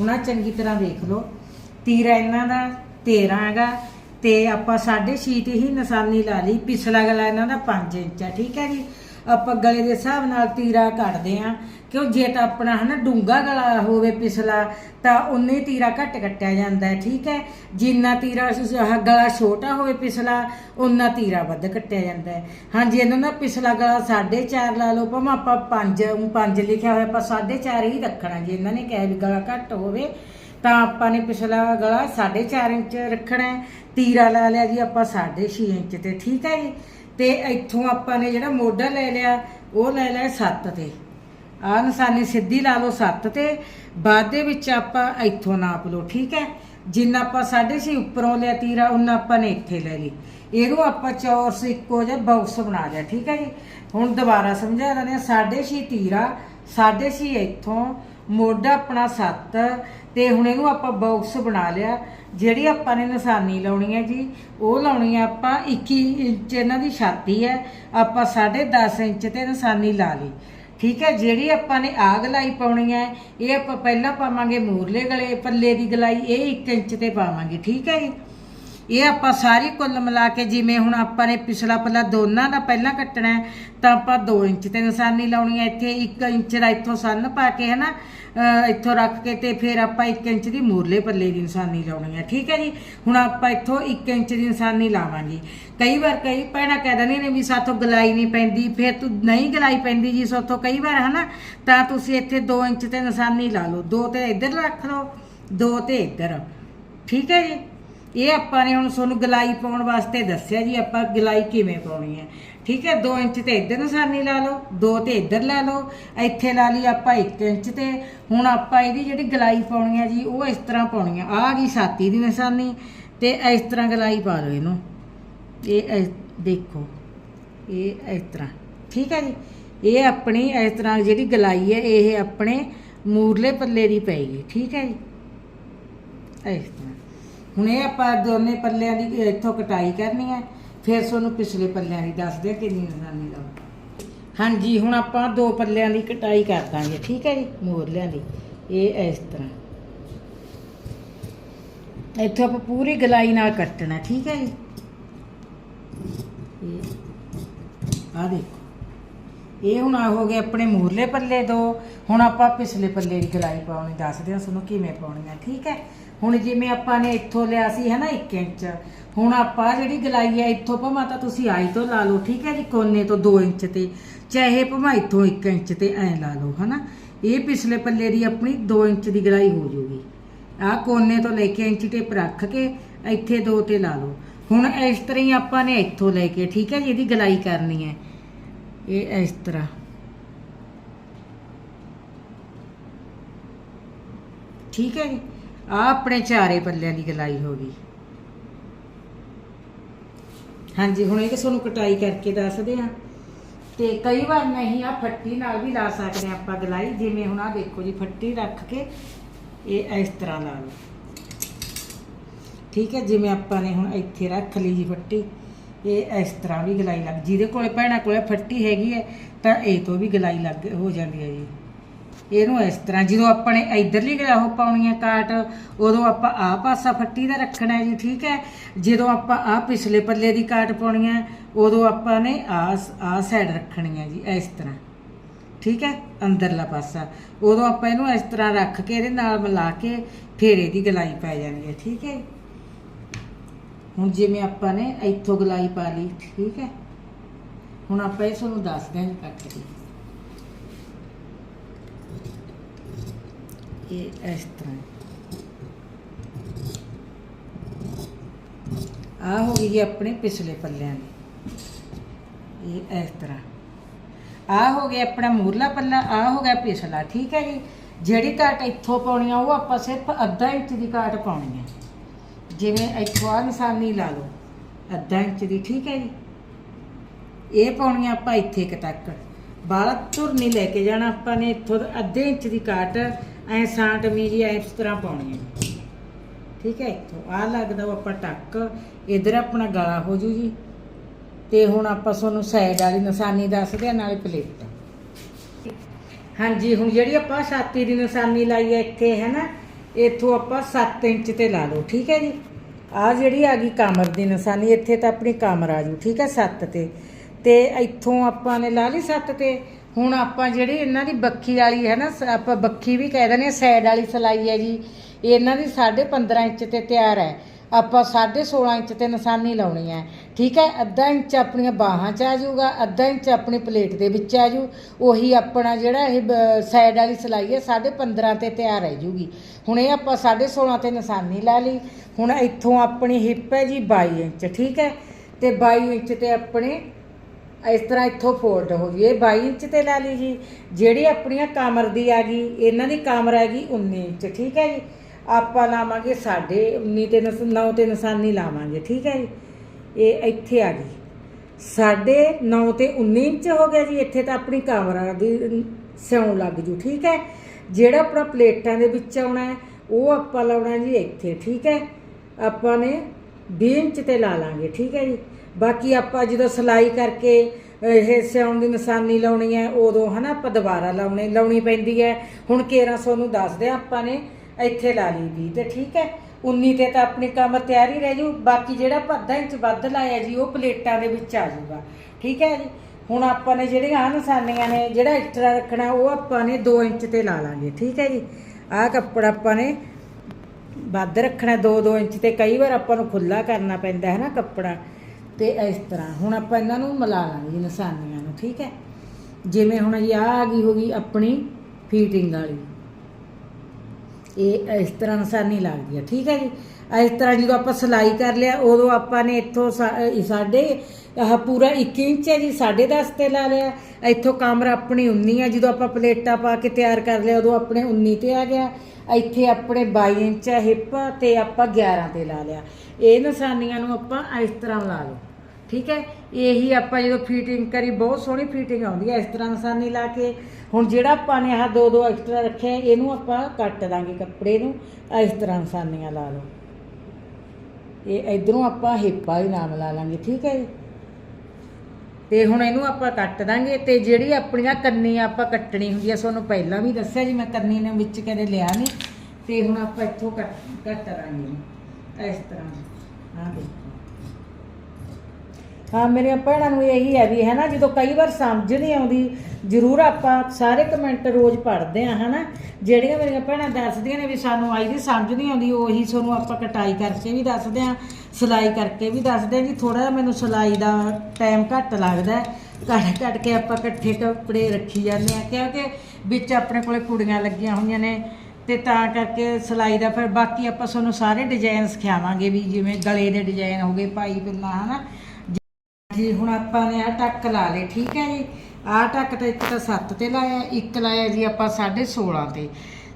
ਹੁਣ ਆ ਚੰਗੀ ਤਰ੍ਹਾਂ ਦੇਖ ਲਓ। ਤੀਰਾ ਇਹਨਾਂ ਦਾ 13 ਹੈਗਾ ਤੇ ਆਪਾਂ 6.5 ਤੇ ਹੀ ਨਿਸ਼ਾਨੀ ਲਾ ਲਈ। ਪਿਛਲਾ ਗਲਾ ਇਹਨਾਂ ਦਾ 5 ਇੰਚ ਹੈ, ਠੀਕ ਹੈ ਜੀ? ਆਪਾਂ ਗਲੇ ਦੇ ਹਿਸਾਬ ਨਾਲ ਤੀਰਾ ਕੱਢਦੇ ਆ ਕਿਉਂ ਜੇ ਤਾਂ ਆਪਣਾ ਹਨਾ ਡੂੰਗਾ ਗਲਾ ਹੋਵੇ ਪਿਛਲਾ, ਤਾਂ ਉਨੇ ਤੀਰਾ ਘੱਟ ਕੱਟਿਆ ਜਾਂਦਾ ਹੈ, ਠੀਕ ਹੈ? ਜਿੰਨਾ ਤੀਰਾ ਸ- ਗਲਾ ਛੋਟਾ ਹੋਵੇ ਪਿਛਲਾ ਉਨਾ ਤੀਰਾ ਵੱਧ ਕੱਟਿਆ ਜਾਂਦਾ ਹੈ। ਹਾਂਜੀ, ਇਹਨਾਂ ਦਾ ਪਿਛਲਾ ਗਲਾ 4.5 ਲਾ ਲਓ, ਭਾਵੇਂ ਆਪਾਂ 5 5 ਲਿਖਿਆ ਹੋਇਆ, ਆਪਾਂ 4.5 ਹੀ ਰੱਖਣਾ ਜੇ ਇਹਨਾਂ ਨੇ ਕਿਹਾ ਵੀ ਗਲਾ ਘੱਟ ਹੋਵੇ, ਤਾਂ ਆਪਾਂ ਨੇ ਪਿਛਲਾ ਗਲਾ 4.5 ਇੰਚ ਰੱਖਣਾ ਹੈ। ਤੀਰਾ ਲਾ ਲਿਆ ਜੀ ਆਪਾਂ 6.5 ਇੰਚ ਤੇ, ਠੀਕ ਹੈ ਜੀ? ਤੇ ਇੱਥੋਂ ਆਪਾਂ ਨੇ ਜਿਹੜਾ ਮੋਢਾ ਲੈ ਲਿਆ, ਉਹ ਲੈ ਲਿਆ 7 ਤੇ। ਆਹ ਨਿਸ਼ਾਨੀ ਸਿੱਧੀ ਲਾ ਲਓ 7 ਤੇ। ਬਾਅਦ ਦੇ ਵਿੱਚ ਆਪਾਂ ਇੱਥੋਂ ਨਾਪ ਲਓ, ਠੀਕ ਹੈ? ਜਿੰਨਾ ਆਪਾਂ 6.5 ਉੱਪਰੋਂ ਲਿਆ ਤੀਰਾ ਉਹਨਾਂ ਆਪਾਂ ਨੇ ਇੱਥੇ ਲੈ ਲਈ। ਇਹਨੂੰ ਆਪਾਂ ਚੌਰਸ ਇੱਕੋ ਜਿਹਾ ਬਾਕਸ ਬਣਾ ਲਿਆ, ਠੀਕ ਹੈ ਜੀ? ਹੁਣ ਦੁਬਾਰਾ ਸਮਝਾ ਦਿੰਦੇ ਹਾਂ 6.5 ਤੀਰਾ 6.5 ਇੱਥੋਂ, ਮੋਢਾ ਆਪਣਾ 7 ਤੇ ਹੁਣ ਇਹਨੂੰ ਆਪਾਂ ਬਾਕਸ ਬਣਾ ਲਿਆ। ਜਿਹੜੀ ਆਪਾਂ ਨੇ ਨਿਸ਼ਾਨੀ ਲਾਉਣੀ ਹੈ ਜੀ, ਉਹ ਲਾਉਣੀ ਹੈ ਆਪਾਂ 21 ਇੰਚ ਇਹਨਾਂ ਦੀ ਛਾਤੀ ਹੈ, ਆਪਾਂ 10.5 ਇੰਚ ਤੇ ਨਿਸ਼ਾਨੀ ਲਾ ਲਈ। ਠੀਕ ਹੈ, ਜਿਹੜੀ ਆਪਾਂ ਨੇ ਆਗ ਲਾਈ ਪਾਉਣੀ ਹੈ, ਇਹ ਆਪਾਂ ਪਹਿਲਾਂ ਪਾਵਾਂਗੇ ਮੂਰਲੇ ਗਲੇ, ਪੱਲੇ ਦੀ ਗਲਾਈ, ਇਹ 1 ਇੰਚ ਤੇ ਪਾਵਾਂਗੇ। ਠੀਕ ਹੈ ਜੀ? ਇਹ ਆਪਾਂ ਸਾਰੀ ਕੁੱਲ ਮਿਲਾ ਕੇ ਜਿਵੇਂ ਹੁਣ ਆਪਾਂ ਨੇ ਪਿਛਲਾ ਪੱਲਾ ਦੋਨਾਂ ਦਾ ਪਹਿਲਾਂ ਕੱਟਣਾ ਤਾਂ ਆਪਾਂ 2 ਇੰਚ ਤੇ ਨਿਸ਼ਾਨੀ ਲਾਉਣੀ ਹੈ, ਇੱਥੇ 1 ਇੰਚ ਦਾ ਇੱਥੋਂ ਸੰਨ ਪਾ ਕੇ ਹਨਾ, ਅਹ ਇੱਥੋਂ ਰੱਖ ਕੇ ਤੇ ਫਿਰ ਆਪਾਂ 1 ਇੰਚ ਦੀ ਮੂਰਲੇ ਪੱਲੇ ਦੀ ਨਿਸ਼ਾਨੀ ਲਾਉਣੀ ਹੈ, ਠੀਕ ਹੈ ਜੀ? ਹੁਣ ਆਪਾਂ ਇੱਥੋਂ 1 ਇੰਚ ਦੀ ਨਿਸ਼ਾਨੀ ਲਾਵਾਂਗੇ। ਕਈ ਵਾਰ ਕਈ ਭੈਣਾਂ ਕਹਿ ਦਿੰਦੀਆਂ ਨੇ ਵੀ ਸਾਥੋਂ ਗਲਾਈ ਨਹੀਂ ਪੈਂਦੀ, ਫਿਰ ਤੂੰ ਨਹੀਂ ਗਲਾਈ ਪੈਂਦੀ ਜੀ ਸਾਥੋਂ ਕਈ ਵਾਰ ਹਨਾ, ਤਾਂ ਤੁਸੀਂ ਇੱਥੇ 2 ਇੰਚ ਤੇ ਨਿਸ਼ਾਨੀ ਲਾ ਲਓ 2 ਤੇ ਇੱਧਰ ਰੱਖ ਲਓ 2 ਤੇ ਇੱਧਰ, ਠੀਕ ਹੈ ਜੀ? ਇਹ ਆਪਾਂ ਨੇ ਹੁਣ ਤੁਹਾਨੂੰ ਗਲਾਈ ਪਾਉਣ ਵਾਸਤੇ ਦੱਸਿਆ ਜੀ, ਆਪਾਂ ਗਲਾਈ ਕਿਵੇਂ ਪਾਉਣੀ ਹੈ। ਠੀਕ ਹੈ 2 ਇੰਚ ਤੇ ਇੱਧਰ ਨਿਸ਼ਾਨੀ ਲਾ ਲਓ 2 ਤੇ ਇੱਧਰ ਲਾ ਲਓ, ਇੱਥੇ ਲਾ ਲਈ ਆਪਾਂ 1 ਇੰਚ ਤੇ। ਹੁਣ ਆਪਾਂ ਇਹਦੀ ਜਿਹੜੀ ਗਲਾਈ ਪਾਉਣੀ ਹੈ ਜੀ, ਉਹ ਇਸ ਤਰ੍ਹਾਂ ਪਾਉਣੀ ਹੈ। ਆਹ ਆ ਗਈ ਛਾਤੀ ਦੀ ਨਿਸ਼ਾਨੀ ਤੇ ਇਸ ਤਰ੍ਹਾਂ ਗਲਾਈ ਪਾ ਲਓ ਇਹਨੂੰ। ਇਹ ਦੇਖੋ, ਇਹ ਇਸ ਤਰ੍ਹਾਂ। ਠੀਕ ਹੈ ਜੀ? ਇਹ ਆਪਣੀ ਇਸ ਤਰ੍ਹਾਂ ਜਿਹੜੀ ਗਲਾਈ ਹੈ, ਇਹ ਆਪਣੇ ਮੂਰਲੇ ਪੱਲੇ ਦੀ ਪਏਗੀ ਠੀਕ ਹੈ ਜੀ? ਇਸ ਤਰ੍ਹਾਂ। ਹੁਣ ਇਹ ਆਪਾਂ ਦੋਨੇ ਪੱਲਿਆਂ ਦੀ ਇੱਥੋਂ ਕਟਾਈ ਕਰਨੀ ਹੈ, ਫਿਰ ਤੁਹਾਨੂੰ ਪਿਛਲੇ ਪੱਲਿਆਂ ਦੀ ਦੱਸਦੇ ਕਿੰਨੀ ਨਿਸ਼ਾਨੀ ਲਾਓ ਹਾਂਜੀ, ਹੁਣ ਆਪਾਂ ਦੋ ਪੱਲਿਆਂ ਦੀ ਕਟਾਈ ਕਰ ਦਾਂਗੇ, ਠੀਕ ਹੈ ਜੀ ਮੋਰਲਿਆਂ ਦੀ, ਇਹ ਇਸ ਤਰ੍ਹਾਂ। ਇੱਥੋਂ ਆਪਾਂ ਪੂਰੀ ਗਲਾਈ ਨਾਲ ਕੱਟਣਾ, ਠੀਕ ਹੈ ਜੀ। ਇਹ ਆ ਦੇਖੋ। ਇਹ ਹੁਣ ਆ ਹੋ ਗਏ ਆਪਣੇ ਮੂਰਲੇ ਪੱਲੇ ਦੋ। ਹੁਣ ਆਪਾਂ ਪਿਛਲੇ ਪੱਲੇ ਦੀ ਗਲਾਈ ਪਾਉਣੀ ਦੱਸਦੇ ਹਾਂ ਤੁਹਾਨੂੰ ਕਿਵੇਂ ਪਾਉਣੀ ਹੈ, ਠੀਕ ਹੈ। ਹੁਣ ਜਿਵੇਂ ਆਪਾਂ ਨੇ ਇੱਥੋਂ ਲਿਆ ਸੀ ਹੈ ਨਾ 1 ਇੰਚ, ਹੁਣ ਆਪਾਂ ਜਿਹੜੀ ਗਲਾਈ ਹੈ ਇੱਥੋਂ ਭਾਵੇਂ ਤਾਂ ਤੁਸੀਂ ਆਈ ਤੋਂ ਲਾ ਲਓ, ਠੀਕ ਹੈ ਜੀ, ਕੋਨੇ ਤੋਂ 2 ਇੰਚ ਤੇ, ਚਾਹੇ ਭਾਵੇਂ ਇੱਥੋਂ 1 ਇੰਚ ਤੇ ਐ ਲਾ ਲਓ, ਹਨਾ। ਇਹ ਪਿਛਲੇ ਪੱਲੇ ਦੀ ਆਪਣੀ 2 ਇੰਚ ਦੀ ਗਲਾਈ ਹੋ ਜਾਊਗੀ ਆ ਕੋਨੇ ਤੋਂ ਲੈ ਕੇ ਇੰਚ ਟੇਪ ਰੱਖ ਕੇ ਇੱਥੇ ਦੋ ਤੇ ਲਾ ਲਓ। ਹੁਣ ਇਸ ਤਰ੍ਹਾਂ ਹੀ ਆਪਾਂ ਨੇ ਇੱਥੋਂ ਲੈ ਕੇ, ਠੀਕ ਹੈ ਜੀ, ਇਹਦੀ ਗਲਾਈ ਕਰਨੀ ਹੈ। ਇਹ ਇਸ ਤਰ੍ਹਾਂ। ਠੀਕ ਹੈ ਜੀ। ਆ ਆਪਣੇ ਚਾਰੇ ਪੱਲਿਆਂ ਦੀ ਗਲਾਈ ਹੋ ਗਈ। ਹਾਂਜੀ, ਹੁਣ ਇਹ ਕਿ ਤੁਹਾਨੂੰ ਕਟਾਈ ਕਰਕੇ ਦੱਸਦੇ ਆ ਤੇ ਕਈ ਵਾਰ ਨਹੀਂ ਆ ਫੱਟੀ ਨਾਲ ਵੀ ਲਾ ਸਕਦੇ ਆ ਆਪਾਂ ਗਲਾਈ। ਜਿਵੇਂ ਹੁਣ ਆ ਦੇਖੋ ਜੀ, ਫੱਟੀ ਰੱਖ ਕੇ ਇਹ ਇਸ ਤਰ੍ਹਾਂ ਲਾ ਲਓ। ਠੀਕ ਹੈ, ਜਿਵੇਂ ਆਪਾਂ ਨੇ ਹੁਣ ਇੱਥੇ ਰੱਖ ਲਈ ਜੀ ਫੱਟੀ, ਇਹ ਇਸ ਤਰ੍ਹਾਂ ਵੀ ਗਲਾਈ ਲੱਗ ਜਿਹਦੇ ਕੋਲੇ ਭੈਣਾਂ ਕੋਲੇ ਫੱਟੀ ਹੈਗੀ ਹੈ, ਤਾਂ ਇਹ ਤੋਂ ਵੀ ਗਲਾਈ ਲੱਗ ਹੋ ਜਾਂਦੀ ਹੈ ਜੀ। ਇਹਨੂੰ ਇਸ ਤਰ੍ਹਾਂ, ਜਦੋਂ ਆਪਣੇ ਇਧਰਲੀ ਉਹ ਪਾਉਣੀ ਹੈ ਕਾਟ, ਉਦੋਂ ਆਪਾਂ ਆਹ ਪਾਸਾ ਫੱਟੀ ਦਾ ਰੱਖਣਾ ਹੈ ਜੀ, ਠੀਕ ਹੈ? ਜਦੋਂ ਆਪਾਂ ਆਹ ਪਿਛਲੇ ਪੱਲੇ ਦੀ ਕਾਟ ਪਾਉਣੀ ਹੈ, ਉਦੋਂ ਆਪਾਂ ਨੇ ਆਹ ਆਹ ਸਾਈਡ ਰੱਖਣੀ ਹੈ ਜੀ, ਇਸ ਤਰ੍ਹਾਂ। ਠੀਕ ਹੈ? ਅੰਦਰਲਾ ਪਾਸਾ। ਉਦੋਂ ਆਪਾਂ ਇਹਨੂੰ ਇਸ ਤਰ੍ਹਾਂ ਰੱਖ ਕੇ ਇਹਦੇ ਨਾਲ ਮਿਲਾ ਕੇ ਫਿਰ ਇਹਦੀ ਗਲਾਈ ਪੈ ਜਾਣੀ ਹੈ, ਠੀਕ ਹੈ? ਹੁਣ ਜਿਵੇਂ ਆਪਾਂ ਨੇ ਇੱਥੋਂ ਗਲਾਈ ਪਾ ਲਈ, ਠੀਕ ਹੈ? ਹੁਣ ਆਪਾਂ ਇਹ ਤੁਹਾਨੂੰ ਦੱਸਦੇ ਹਾਂ ਜੀ ਕੱਟ ਕੇ ਇਹ ਇਸ ਤਰ੍ਹਾਂ ਆ ਹੋ ਗਈ ਆਪਣੇ ਪਿਛਲੇ ਪੱਲਿਆਂ ਦੀ ਇਹ ਇਸ ਤਰ੍ਹਾਂ ਆ ਹੋ ਗਿਆ ਆਪਣਾ ਮੂਰਲਾ ਪੱਲਾ ਆ ਹੋ ਗਿਆ ਪਿਛਲਾ ਠੀਕ ਹੈ ਜੀ ਜਿਹੜੀ ਕਾਟ ਇੱਥੋਂ ਪਾਉਣੀ ਆ ਉਹ ਆਪਾਂ ਸਿਰਫ ਅੱਧਾ ਇੰਚ ਦੀ ਕਾਟ ਪਾਉਣੀ ਹੈ ਜਿਵੇਂ ਇੱਥੋਂ ਆ ਨਿਸ਼ਾਨੀ ਲਾ ਲਓ ਅੱਧਾ ਇੰਚ ਦੀ ਠੀਕ ਹੈ ਜੀ ਇਹ ਪਾਉਣੀ ਆਪਾਂ ਇੱਥੇ ਇੱਕ ਤੱਕ ਬਾਹਲਾ ਧੁਰਨੀ ਲੈ ਕੇ ਜਾਣਾ ਆਪਾਂ ਨੇ ਇੱਥੋਂ ਦਾ ਅੱਧੇ ਇੰਚ ਦੀ ਕਾਟ ਐ ਸਾਂਟਵੀਂ ਜੀ ਇਸ ਤਰ੍ਹਾਂ ਪਾਉਣੀ ਹੈ। ਠੀਕ ਹੈ, ਇੱਥੋਂ ਆ ਲੱਗਦਾ ਉਹ ਆਪਾਂ ਟੱਕ ਇਧਰ ਆਪਣਾ ਗਲਾ ਹੋ ਜੂ ਜੀ। ਤੇ ਹੁਣ ਆਪਾਂ ਤੁਹਾਨੂੰ ਸਾਈਡ ਵਾਲੀ ਨਿਸ਼ਾਨੀ ਦੱਸਦੇ ਆ ਨਾਲੇ ਪਲੇਟ ਹਾਂਜੀ, ਹੁਣ ਜਿਹੜੀ ਆਪਾਂ ਛਾਤੀ ਦੀ ਨਿਸ਼ਾਨੀ ਲਾਈ ਹੈ ਇੱਥੇ, ਹੈ ਨਾ, ਇੱਥੋਂ ਆਪਾਂ 7 ਇੰਚ ਤੇ ਲਾ ਲਓ, ਠੀਕ ਹੈ ਜੀ। ਆ ਜਿਹੜੀ ਆ ਗਈ ਕਮਰ ਦੀ ਨਿਸ਼ਾਨੀ, ਇੱਥੇ ਤਾਂ ਆਪਣੀ ਕਮਰ ਆ ਜੂ, ਠੀਕ ਹੈ 7 ਤੇ। ਤੇ ਇੱਥੋਂ ਆਪਾਂ ਨੇ ਲਾ ਲਈ 7 ਤੇ ਹੁਣ ਆਪਾਂ ਜਿਹੜੀ ਇਹਨਾਂ ਦੀ ਬੱਖੀ ਵਾਲੀ ਹੈ ਨਾ, ਸ- ਆਪਾਂ ਬੱਖੀ ਵੀ ਕਹਿ ਦਿੰਦੇ ਆ ਸਾਈਡ ਵਾਲੀ ਸਲਾਈ ਹੈ ਜੀ। ਇਹਨਾਂ ਦੀ 15.5 ਇੰਚ ਤੇ ਤਿਆਰ ਹੈ। ਆਪਾਂ 16.5 ਇੰਚ ਤੇ ਨਿਸ਼ਾਨੀ ਲਾਉਣੀ ਹੈ। ਠੀਕ ਹੈ? ਅੱਧਾ ਇੰਚ ਆਪਣੀਆਂ ਬਾਹਾਂ 'ਚ ਆ ਜਾਊਗਾ, ਅੱਧਾ ਇੰਚ ਆਪਣੀ ਪਲੇਟ ਦੇ ਵਿੱਚ ਆ ਜੂ ਉਹੀ ਆਪਣਾ ਜਿਹੜਾ ਇਹ ਸਾਈਡ ਵਾਲੀ ਸਲਾਈ ਹੈ 15.5 ਤੇ ਤਿਆਰ ਰਹਿ ਜੂਗੀ। ਹੁਣ ਇਹ ਆਪਾਂ 16.5 ਤੇ ਨਿਸ਼ਾਨੀ ਲਾ ਲਈ। ਹੁਣ ਇੱਥੋਂ ਆਪਣੀ ਹਿੱਪ ਹੈ ਜੀ 22 ਇੰਚ, ਠੀਕ ਹੈ? ਤੇ 22 ਇੰਚ ਤੇ ਆਪਣੇ ਇਸ ਤਰ੍ਹਾਂ ਇੱਥੋਂ ਫੋਲਡ ਹੋ ਗਈ। ਇਹ 22 ਇੰਚ ਤੇ ਲਾ ਲਈ ਜੀ। ਜਿਹੜੀ ਆਪਣੀਆਂ ਕਮਰ ਦੀ ਆ ਗਈ, ਇਹਨਾਂ ਦੀ ਕਮਰ ਹੈਗੀ 19 ਇੰਚ, ਠੀਕ ਹੈ ਜੀ? ਆਪਾਂ ਲਾਵਾਂਗੇ ਸਾਡੇ 19 ਤੇ 9 ਤੇ ਨਿਸ਼ਾਨੀ ਲਾਵਾਂਗੇ, ਠੀਕ ਹੈ ਜੀ? ਇਹ ਇੱਥੇ ਆ ਗਈ। ਸਾਡੇ 9 ਤੇ 19 ਇੰਚ ਹੋ ਗਿਆ ਜੀ। ਇੱਥੇ ਤਾਂ ਆਪਣੀ ਕਮਰ ਦੀ ਸਿਉਂ ਲੱਗ ਜੂ, ਠੀਕ ਹੈ? ਜਿਹੜਾ ਆਪਣਾ ਪਲੇਟਾਂ ਦੇ ਵਿੱਚ ਆਉਣਾ ਹੈ, ਉਹ ਆਪਾਂ ਲਾਉਣਾ ਜੀ ਇੱਥੇ, ਠੀਕ ਹੈ? ਆਪਾਂ ਨੇ 20 ਇੰਚ ਤੇ ਲਾ ਲਾਂਗੇ, ਠੀਕ ਹੈ ਜੀ? ਬਾਕੀ ਆਪਾਂ ਜਦੋਂ ਸਲਾਈ ਕਰਕੇ, ਇਹ ਸਿਆਉਣ ਦੀ ਨਿਸ਼ਾਨੀ ਲਾਉਣੀ ਹੈ, ਉਦੋਂ ਹਨਾ ਆਪਾਂ ਦੁਬਾਰਾ ਲਾਉਣੇ, ਲਾਉਣੀ ਪੈਂਦੀ ਹੈ। ਹੁਣ 1300 ਨੂੰ ਦੱਸਦੇ ਹਾਂ ਆਪਾਂ ਨੇ, ਇੱਥੇ ਲਾ ਲਈ 20 ਤੇ, ਠੀਕ ਹੈ? 19 ਤੇ ਤਾਂ ਆਪਣੀ ਕੰਮ ਤਿਆਰੀ ਰਹਿ ਜੂ। ਬਾਕੀ ਜਿਹੜਾ ਆਪਾਂ ਅੱਧਾ ਇੰਚ ਵੱਧ ਲਾਇਆ ਜੀ, ਉਹ ਪਲੇਟਾਂ ਦੇ ਵਿੱਚ ਆ ਜਾਊਗਾ ਠੀਕ ਹੈ ਜੀ? ਹੁਣ ਆਪਾਂ ਨੇ ਜਿਹੜੀਆਂ ਆਹ ਨਿਸ਼ਾਨੀਆਂ ਨੇ, ਜਿਹੜਾ ਐਕਸਟਰਾ ਰੱਖਣਾ, ਉਹ ਆਪਾਂ ਨੇ 2 ਇੰਚ ਤੇ ਲਾ ਲਾਂਗੇ। ਠੀਕ ਹੈ ਜੀ? ਆਹ ਕੱਪੜਾ ਆਪਾਂ ਨੇ ਵੱਧ ਰੱਖਣਾ 2-2 ਇੰਚ ਤੇ ਕਈ ਵਾਰ ਆਪਾਂ ਨੂੰ ਖੁੱਲਾ ਕਰਨਾ ਪੈਂਦਾ ਹੈ ਨਾ ਕੱਪੜਾ। ਤੇ ਇਸ ਤਰ੍ਹਾਂ। ਹੁਣ ਆਪਾਂ ਇਹਨਾਂ ਨੂੰ ਮਿਲਾ ਲਾਂਗੇ ਜੀ, ਨਿਸ਼ਾਨੀਆਂ ਨੂੰ, ਠੀਕ ਹੈ? ਜਿਵੇਂ ਹੁਣ ਜੀ ਆਹ ਆ ਗਈ ਹੋ ਗਈ ਆਪਣੀ ਫੀਟਿੰਗ ਵਾਲੀ। ਇਹ ਇਸ ਤਰ੍ਹਾਂ ਨਿਸ਼ਾਨੀ ਲੱਗਦੀ ਹੈ ਠੀਕ ਹੈ ਜੀ? ਇਸ ਤਰ੍ਹਾਂ ਜਦੋਂ ਆਪਾਂ ਸਿਲਾਈ ਕਰ ਲਿਆ, ਉਦੋਂ ਆਪਾਂ ਨੇ ਇੱਥੋਂ ਸਾ- ਅਹ ਸਾਡੇ, ਆਹ ਪੂਰਾ 1 ਇੰਚ ਹੈ ਜੀ 10.5 ਤੇ ਲਾ ਲਿਆ। ਇੱਥੋਂ ਕਮਰ ਆਪਣੀ 19 ਹੈ ਜਦੋਂ ਆਪਾਂ ਪਲੇਟਾਂ ਪਾ ਕੇ ਤਿਆਰ ਕਰ ਲਿਆ, ਉਦੋਂ ਆਪਣੇ 19 ਤੇ ਆ ਗਿਆ। ਇੱਥੇ ਆਪਣੇ 22 ਇੰਚ ਹੈ ਹਿੱਪ ਤੇ ਆਪਾਂ 11 ਤੇ ਲਾ ਲਿਆ। ਇਹ ਨਿਸ਼ਾਨੀਆਂ ਨੂੰ ਆਪਾਂ ਇਸ ਤਰ੍ਹਾਂ ਲਾ ਲਓ। ਠੀਕ ਹੈ? ਇਹੀ ਆਪਾਂ ਜਦੋਂ ਫੀਟਿੰਗ ਕਰੀ, ਬਹੁਤ ਸੋਹਣੀ ਫੀਟਿੰਗ ਆਉਂਦੀ ਹੈ, ਇਸ ਤਰ੍ਹਾਂ ਨਿਸ਼ਾਨੀ ਲਾ ਕੇ। ਹੁਣ ਜਿਹੜਾ ਆਪਾਂ ਨੇ ਆਹ ਦੋ ਦੋ ਐਕਸਟਰਾ ਰੱਖਿਆ, ਇਹਨੂੰ ਆਪਾਂ ਕੱਟ ਦਾਂਗੇ ਕੱਪੜੇ ਨੂੰ। ਇਸ ਤਰ੍ਹਾਂ ਨਿਸ਼ਾਨੀਆਂ ਲਾ ਲਓ। ਇਹ ਇਧਰੋਂ ਆਪਾਂ ਹਿੱਪਾ ਹੀ ਨਾਮ ਲਾ ਲਾਂਗੇ, ਠੀਕ ਹੈ ਜੀ? ਤੇ ਹੁਣ ਇਹਨੂੰ ਆਪਾਂ ਕੱਟ ਦਾਂਗੇ ਤੇ ਜਿਹੜੀ ਆਪਣੀਆਂ ਕੰਨੀਆਂ ਆਪਾਂ ਕੱਟਣੀ ਹੁੰਦੀ ਆ, ਤੁਹਾਨੂੰ ਪਹਿਲਾਂ ਵੀ ਦੱਸਿਆ ਜੀ, ਮੈਂ ਕੰਨੀ ਨੇ ਵਿੱਚ ਕਦੇ ਲਿਆ ਨਹੀਂ। ਤੇ ਹੁਣ ਆਪਾਂ ਇੱਥੋਂ ਕੱਟ ਕੱਟ ਦਾਂਗੇ। ਇਸ ਤਰ੍ਹਾਂ। ਆਹ ਦੇਖੋ। ਹਾਂ, ਮੇਰੀਆਂ ਭੈਣਾਂ ਨੂੰ ਇਹੀ ਹੈ ਵੀ ਹੈ ਨਾ ਜਦੋਂ ਕਈ ਵਾਰ ਸਮਝ ਨਹੀਂ ਆਉਂਦੀ, ਜ਼ਰੂਰ ਆਪਾਂ ਸਾਰੇ ਕਮੈਂਟ ਰੋਜ਼ ਪੜ੍ਹਦੇ ਆ ਹਨਾ। ਜਿਹੜੀਆਂ ਮੇਰੀਆਂ ਭੈਣਾਂ ਦੱਸਦੀਆਂ ਨੇ ਵੀ ਸਾਨੂੰ ਆਈ ਦੀ ਸਮਝ ਨਹੀਂ ਆਉਂਦੀ, ਉਹੀ ਤੁਹਾਨੂੰ ਆਪਾਂ ਕਟਾਈ ਕਰਕੇ ਵੀ ਦੱਸਦੇ ਆ ਸਿਲਾਈ ਕਰਕੇ ਵੀ ਦੱਸਦੇ ਆ ਜੀ ਥੋੜਾ ਜਿਹਾ ਮੈਨੂੰ ਸਿਲਾਈ ਦਾ ਟਾਈਮ ਘੱਟ ਲੱਗਦਾ ਹੈ। ਘੱਟ ਘੱਟ ਕੇ ਆਪਾਂ ਇਕੱਠੇ ਕੱਪੜੇ ਰੱਖੀ ਜਾਂਦੇ ਆ ਕਿਉਂਕਿ ਵਿੱਚ ਆਪਣੇ ਕੋਲੇ ਕੁੜੀਆਂ ਲੱਗੀਆਂ ਹੋਈਆਂ ਨੇ, ਤੇ ਤਾਂ ਕਰਕੇ ਸਿਲਾਈ ਦਾ ਫਿਰ ਬਾਕੀ ਆਪਾਂ ਤੁਹਾਨੂੰ ਸਾਰੇ ਡਿਜ਼ਾਈਨ ਸਿਖਾਵਾਂਗੇ ਵੀ ਜਿਵੇਂ ਗਲੇ ਦੇ ਡਿਜ਼ਾਈਨ ਹੋ ਗਏ, ਪਾਈ ਪਿੰਨਾ ਹਨਾ। ਜੀ, ਹੁਣ ਆਪਾਂ ਨੇ ਆ ਟੱਕ ਲਾ ਲਏ, ਠੀਕ ਹੈ ਜੀ? ਆ ਟੱਕ ਤਾਂ ਇੱਕ ਤਾਂ 7 ਤੇ ਲਾਇਆ, ਇੱਕ ਲਾਇਆ ਜੀ ਆਪਾਂ 16.5 ਤੇ।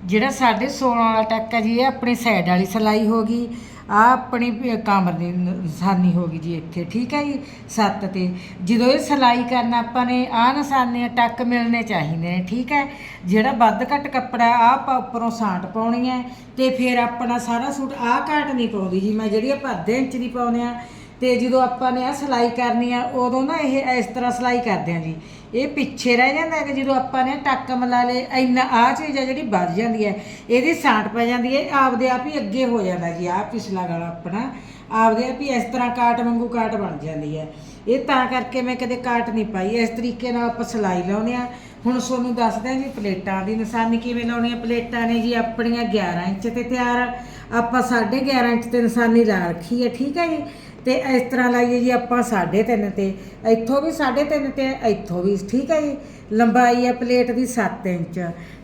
ਜਿਹੜਾ 16.5 ਵਾਲਾ ਟੱਕ ਹੈ ਜੀ, ਇਹ ਆਪਣੀ ਸਾਈਡ ਵਾਲੀ ਸਲਾਈ ਹੋ ਗਈ ਆ ਆਪਣੀ ਕਮਰ ਦੀ ਨ- ਨਿਸ਼ਾਨੀ ਹੋ ਗਈ ਜੀ ਇੱਥੇ, ਠੀਕ ਹੈ ਜੀ? 7 ਤੇ। ਜਦੋਂ ਇਹ ਸਲਾਈ ਕਰਨਾ ਆਪਾਂ ਨੇ ਆ ਨਿਸ਼ਾਨੇ ਟੱਕ ਮਿਲਣੇ ਚਾਹੀਦੇ ਨੇ, ਠੀਕ ਹੈ? ਜਿਹੜਾ ਵੱਧ ਘੱਟ ਕੱਪੜਾ ਆ ਆਪਾਂ ਉੱਪਰੋਂ ਸਾਂਟ ਪਾਉਣੀ ਹੈ ਤੇ ਫਿਰ ਆਪਣਾ ਸਾਰਾ ਸੂਟ ਆ ਘਾਟ ਨਹੀਂ ਪਾਉਂਦੀ ਜੀ, ਮੈਂ ਜਿਹੜੀ ਆਪਾਂ ਅੱਧੇ ਇੰਚ ਦੀ ਪਾਉਂਦੇ ਆ ਤੇ ਜਦੋਂ ਆਪਾਂ ਨੇ ਆ ਸਿਲਾਈ ਕਰਨੀ ਆ, ਉਦੋਂ ਨਾ ਇਹ ਇਸ ਤਰ੍ਹਾਂ ਸਿਲਾਈ ਕਰਦੇ ਆ ਜੀ। ਇਹ ਪਿੱਛੇ ਰਹਿ ਜਾਂਦਾ ਹੈ ਕਿ ਜਦੋਂ ਆਪਾਂ ਨੇ ਟੱਕ ਮਲਾ ਲੇ ਇੰਨਾ ਆ ਚੀਜ਼ ਆ ਜਿਹੜੀ ਵੱਧ ਜਾਂਦੀ ਹੈ ਇਹਦੀ ਸਾਂਟ ਪੈ ਜਾਂਦੀ ਹੈ ਆਪਦੇ ਆਪ ਹੀ ਅੱਗੇ ਹੋ ਜਾਂਦਾ ਜੀ ਆ ਪਿਛਲਾ ਗਲਾ ਆਪਣਾ। ਆਪਦੇ ਆਪ ਹੀ ਇਸ ਤਰ੍ਹਾਂ ਕਾਟ ਵਾਂਗੂ ਕਾਟ ਬਣ ਜਾਂਦੀ ਹੈ ਇਹ ਤਾਂ ਕਰਕੇ ਮੈਂ ਕਦੇ ਕਾਟ ਨਹੀਂ ਪਾਈ। ਇਸ ਤਰੀਕੇ ਨਾਲ ਆਪਾਂ ਸਿਲਾਈ ਲਾਉਂਦੇ ਆ। ਹੁਣ ਤੁਹਾਨੂੰ ਦੱਸਦੇ ਆ ਜੀ ਪਲੇਟਾਂ ਦੀ ਨਿਸ਼ਾਨੀ ਕਿਵੇਂ ਲਾਉਣੀ ਆ। ਪਲੇਟਾਂ ਨੇ ਜੀ ਆਪਣੀਆਂ 11 ਇੰਚ ਤੇ ਤਿਆਰ ਆ। ਆਪਾਂ 11.5 ਇੰਚ ਤੇ ਨਿਸ਼ਾਨੀ ਲਾ ਰੱਖੀ ਹੈ ਠੀਕ ਹੈ ਜੀ? ਤੇ ਇਸ ਤਰ੍ਹਾਂ ਲਾਈਏ ਜੀ ਆਪਾਂ 3.5 ਤੇ, ਇੱਥੋਂ ਵੀ 3.5 ਤੇ, ਇੱਥੋਂ ਵੀ, ਠੀਕ ਹੈ ਜੀ? ਲੰਬਾਈ ਹੈ ਪਲੇਟ ਦੀ 7 ਇੰਚ।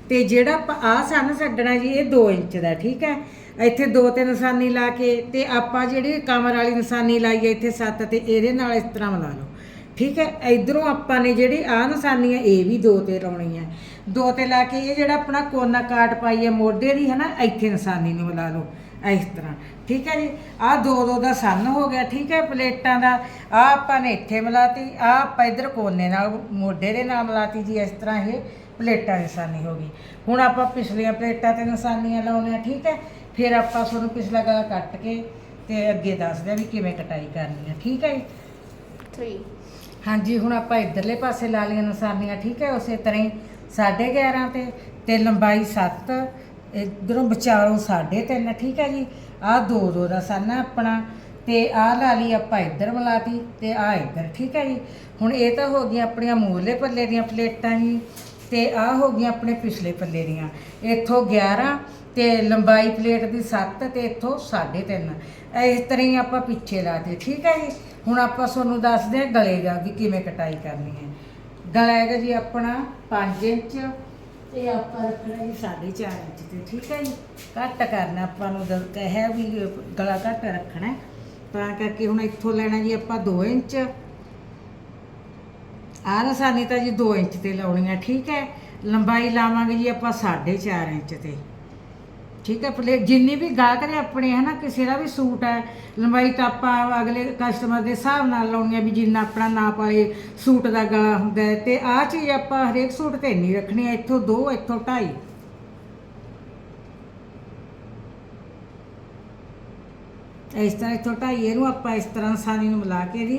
ਤੇ ਜਿਹੜਾ ਆਪਾਂ ਆ ਸੰਨ ਛੱਡਣਾ ਜੀ, ਇਹ 2 ਇੰਚ ਦਾ, ਠੀਕ ਹੈ? ਇੱਥੇ ਦੋ ਤੇ ਨਿਸ਼ਾਨੀ ਲਾ ਕੇ ਤੇ ਆਪਾਂ ਜਿਹੜੀ ਕਮਰ ਵਾਲੀ ਨਿਸ਼ਾਨੀ ਲਾਈ ਹੈ ਇੱਥੇ 7 ਤੇ, ਇਹਦੇ ਨਾਲ ਇਸ ਤਰ੍ਹਾਂ ਮਿਲਾ ਲਓ। ਠੀਕ ਹੈ? ਇਧਰੋਂ ਆਪਾਂ ਨੇ ਜਿਹੜੀ ਆ ਨਿਸ਼ਾਨੀ ਹੈ, ਇਹ ਵੀ ਦੋ ਤੇ ਲਾਉਣੀ ਹੈ। ਦੋ ਤੇ ਲਾ ਕੇ ਇਹ ਜਿਹੜਾ ਆਪਣਾ ਕੋਨਾ ਕਾਟ ਪਾਈ ਹੈ, ਮੋਢੇ ਦੀ ਹੈ ਨਾ ਇੱਥੇ ਨਿਸ਼ਾਨੀ ਨੂੰ ਮਿਲਾ ਲਓ। ਇਸ ਤਰ੍ਹਾਂ। ਠੀਕ ਹੈ ਜੀ? ਆ ਦੋ ਦੋ ਦਾ ਸੰਨ ਹੋ ਗਿਆ ਠੀਕ ਹੈ? ਪਲੇਟਾਂ ਦਾ ਆ ਆਪਾਂ ਨੇ ਇੱਥੇ ਮਿਲਾਤੀ ਆ ਆਪਾਂ ਇਧਰ ਕੋਨੇ ਨਾਲ ਮੋਢੇ ਦੇ ਨਾਲ ਮਿਲਾਤੀ ਜੀ ਇਸ ਤਰ੍ਹਾਂ ਇਹ ਪਲੇਟਾਂ ਦੀ ਨਿਸ਼ਾਨੀ ਹੋ ਗਈ ਹੁਣ ਆਪਾਂ ਪਿਛਲੀਆਂ ਪਲੇਟਾਂ ਤੇ ਨਿਸ਼ਾਨੀਆਂ ਲਾਉਣੀਆਂ ਠੀਕ ਹੈ? ਫਿਰ ਆਪਾਂ ਤੁਹਾਨੂੰ ਪਿਛਲਾ ਗਲਾ ਕੱਟ ਕੇ ਤੇ ਅੱਗੇ ਦੱਸਦੇ ਆ ਵੀ ਕਿਵੇਂ ਕਟਾਈ ਕਰਨੀ ਹੈ ਠੀਕ ਹੈ ਜੀ? 3 ਹਾਂਜੀ ਹੁਣ ਆਪਾਂ ਇਧਰਲੇ ਪਾਸੇ ਲਾ ਲਈਆਂ ਨਿਸ਼ਾਨੀਆਂ ਠੀਕ ਹੈ? ਉਸੇ ਤਰ੍ਹਾਂ ਹੀ 11.5 ਤੇ ਤੇ ਲੰਬਾਈ 7 ਇਧਰੋਂ ਵਿਚਾਰੋਂ 3.5 ਠੀਕ ਹੈ ਜੀ? ਆਹ ਦੋ ਦੋ ਦਾ ਸਾਨਾ ਆਪਣਾ, ਤੇ ਆਹ ਲਾ ਲਈ ਆਪਾਂ ਇੱਧਰ ਮਿਲਾਤੀ ਤੇ ਆਹ ਇੱਧਰ, ਠੀਕ ਹੈ ਜੀ? ਹੁਣ ਇਹ ਤਾਂ ਹੋ ਗਈਆਂ ਆਪਣੀਆਂ ਮੂਹਰਲੇ ਪੱਲੇ ਦੀਆਂ ਪਲੇਟਾਂ ਜੀ, ਤੇ ਆਹ ਹੋ ਗਈਆਂ ਆਪਣੇ ਪਿਛਲੇ ਪੱਲੇ ਦੀਆਂ। ਇੱਥੋਂ 11 ਤੇ ਲੰਬਾਈ ਪਲੇਟ ਦੀ 7 ਤੇ ਇੱਥੋਂ 3.5 ਇਸ ਤਰ੍ਹਾਂ ਹੀ ਆਪਾਂ ਪਿੱਛੇ ਲਾਤੇ ਠੀਕ ਹੈ ਜੀ? ਹੁਣ ਆਪਾਂ ਤੁਹਾਨੂੰ ਦੱਸਦੇ ਹਾਂ ਗਲੇ ਦਾ ਵੀ ਕਿਵੇਂ ਕਟਾਈ ਕਰਨੀ ਹੈ। ਗਲਾ ਹੈਗਾ ਜੀ ਆਪਣਾ 5 ਇੰਚ ਤੇ ਆਪਾਂ ਰੱਖਣਾ ਜੀ 4.5 ਇੰਚ ਤੇ, ਠੀਕ ਹੈ ਜੀ? ਘੱਟ ਕਰਨਾ ਆਪਾਂ ਨੂੰ ਦ- ਕਹਿਆ ਵੀ ਗਲਾ ਘੱਟ ਰੱਖਣਾ ਹੈ। ਤਾਂ ਕਰਕੇ ਹੁਣ ਇੱਥੋਂ ਲੈਣਾ ਜੀ ਆਪਾਂ 2 ਇੰਚ। ਆਹ ਨਿਸ਼ਾਨੀ ਤਾਂ ਜੀ 2 ਇੰਚ ਤੇ ਲਾਉਣੀ ਆ ਠੀਕ ਹੈ? ਲੰਬਾਈ ਲਾਵਾਂਗੇ ਜੀ ਆਪਾਂ 4.5 ਇੰਚ ਤੇ। ਠੀਕ ਹੈ ਪਲੇ ਜਿੰਨੀ ਵੀ ਗਾਹਕ ਨੇ ਆਪਣੇ ਹੈ ਨਾ ਕਿਸੇ ਦਾ ਵੀ ਸੂਟ ਹੈ, ਲੰਬਾਈ ਤਾਂ ਆਪਾਂ ਅਗਲੇ ਕਸਟਮਰ ਦੇ ਹਿਸਾਬ ਨਾਲ ਲਾਉਣੀ ਹੈ ਵੀ ਜਿੰਨਾ ਆਪਣਾ ਨਾਪ ਵਾਲੇ ਸੂਟ ਦਾ ਗਲਾ ਹੁੰਦਾ ਹੈ। ਤੇ ਆਹ ਚੀਜ਼ ਆਪਾਂ ਹਰੇਕ ਸੂਟ ਤੇ ਨਹੀਂ ਰੱਖਣੀ ਹੈ ਇੱਥੋਂ 2 ਇੱਥੋਂ 2.5 ਇਸ ਤਰ੍ਹਾਂ ਇੱਥੋਂ 2.5 ਇਹਨੂੰ ਆਪਾਂ ਇਸ ਤਰ੍ਹਾਂ ਸਾਨੀ ਨੂੰ ਮਿਲਾ ਕੇ ਦੀ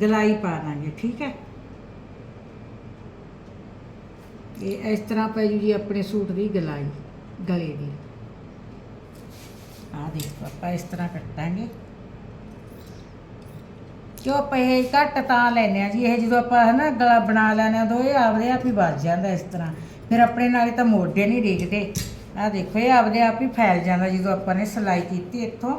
ਗਲਾਈ ਪਾ ਦਾਂਗੇ, ਠੀਕ ਹੈ। ਇਹ ਇਸ ਤਰ੍ਹਾਂ ਪੈ ਜੂ ਜੀ ਆਪਣੇ ਸੂਟ ਦੀ ਗਲਾਈ, ਗਲੇ ਦੀ। ਆ ਦੇਖੋ, ਆਪਾਂ ਇਸ ਤਰ੍ਹਾਂ ਕੱਟਾਂਗੇ। ਕਿਉਂ ਆਪਾਂ ਘੱਟ ਤਾਂ ਲੈਨੇ ਆ ਜੀ, ਇਹ ਜਦੋਂ ਆਪਾਂ ਹਨਾ ਗਲਾ ਬਣਾ ਲੈਨੇ ਆ ਉਦੋਂ ਇਹ ਆਪਦੇ ਆਪ ਹੀ ਵੱਜ ਜਾਂਦਾ ਇਸ ਤਰ੍ਹਾਂ। ਫਿਰ ਆਪਣੇ ਨਾਲੇ ਤਾਂ ਮੋਢੇ ਨਹੀਂ ਡਿੱਗਦੇ। ਆ ਦੇਖੋ, ਇਹ ਆਪਦੇ ਆਪ ਹੀ ਫੈਲ ਜਾਂਦਾ ਜਦੋਂ ਆਪਾਂ ਨੇ ਸਿਲਾਈ ਕੀਤੀ ਇੱਥੋਂ।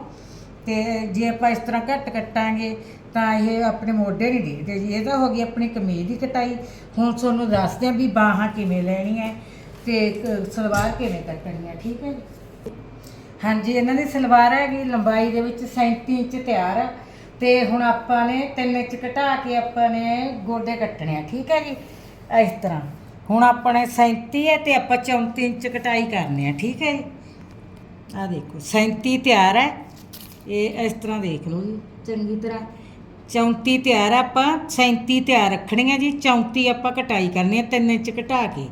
ਤੇ ਜੇ ਆਪਾਂ ਇਸ ਤਰ੍ਹਾਂ ਘੱਟ ਕੱਟਾਂਗੇ, ਤਾਂ ਇਹ ਆਪਣੇ ਮੋਢੇ ਨਹੀਂ ਡਿੱਗਦੇ ਜੀ। ਇਹ ਤਾਂ ਹੋ ਗਈ ਆਪਣੀ ਕਮੀਜ਼ ਦੀ ਕਟਾਈ। ਹੁਣ ਤੁਹਾਨੂੰ ਦੱਸਦੇ ਆ ਵੀ ਬਾਹਾਂ ਕਿਵੇਂ ਲੈਣੀ ਹੈ ਤੇ ਸਲਵਾਰ ਕਿਵੇਂ ਕੱਟਣੀ ਹੈ, ਠੀਕ ਹੈ ਜੀ? ਹਾਂਜੀ, ਇਹਨਾਂ ਦੀ ਸਲਵਾਰ ਹੈਗੀ, ਲੰਬਾਈ ਦੇ ਵਿੱਚ 37 ਇੰਚ ਤਿਆਰ ਆ। ਤੇ ਹੁਣ ਆਪਾਂ ਨੇ 3 ਇੰਚ ਘਟਾ ਕੇ ਆਪਾਂ ਨੇ ਗੋਡੇ ਕੱਟਣੇ ਆ, ਠੀਕ ਹੈ ਜੀ? ਇਸ ਤਰ੍ਹਾਂ। ਹੁਣ ਆਪਾਂ ਨੇ 37 ਹੈ ਤੇ ਆਪਾਂ 34 ਇੰਚ ਕਟਾਈ ਕਰਨੀ ਆ, ਠੀਕ ਹੈ ਜੀ? ਆ ਦੇਖੋ 37 ਤਿਆਰ ਹੈ। ਇਹ ਇਸ ਤਰ੍ਹਾਂ ਦੇਖ ਲਓ ਜੀ, ਚੰਗੀ ਤਰ੍ਹਾਂ। 34 ਤਿਆਰ ਆਪਾਂ 37 ਤਿਆਰ ਰੱਖਣੀ ਹੈ ਜੀ 34 ਆਪਾਂ ਕਟਾਈ ਕਰਨੀ ਹੈ 3 ਇੰਚ ਘਟਾ ਕੇ।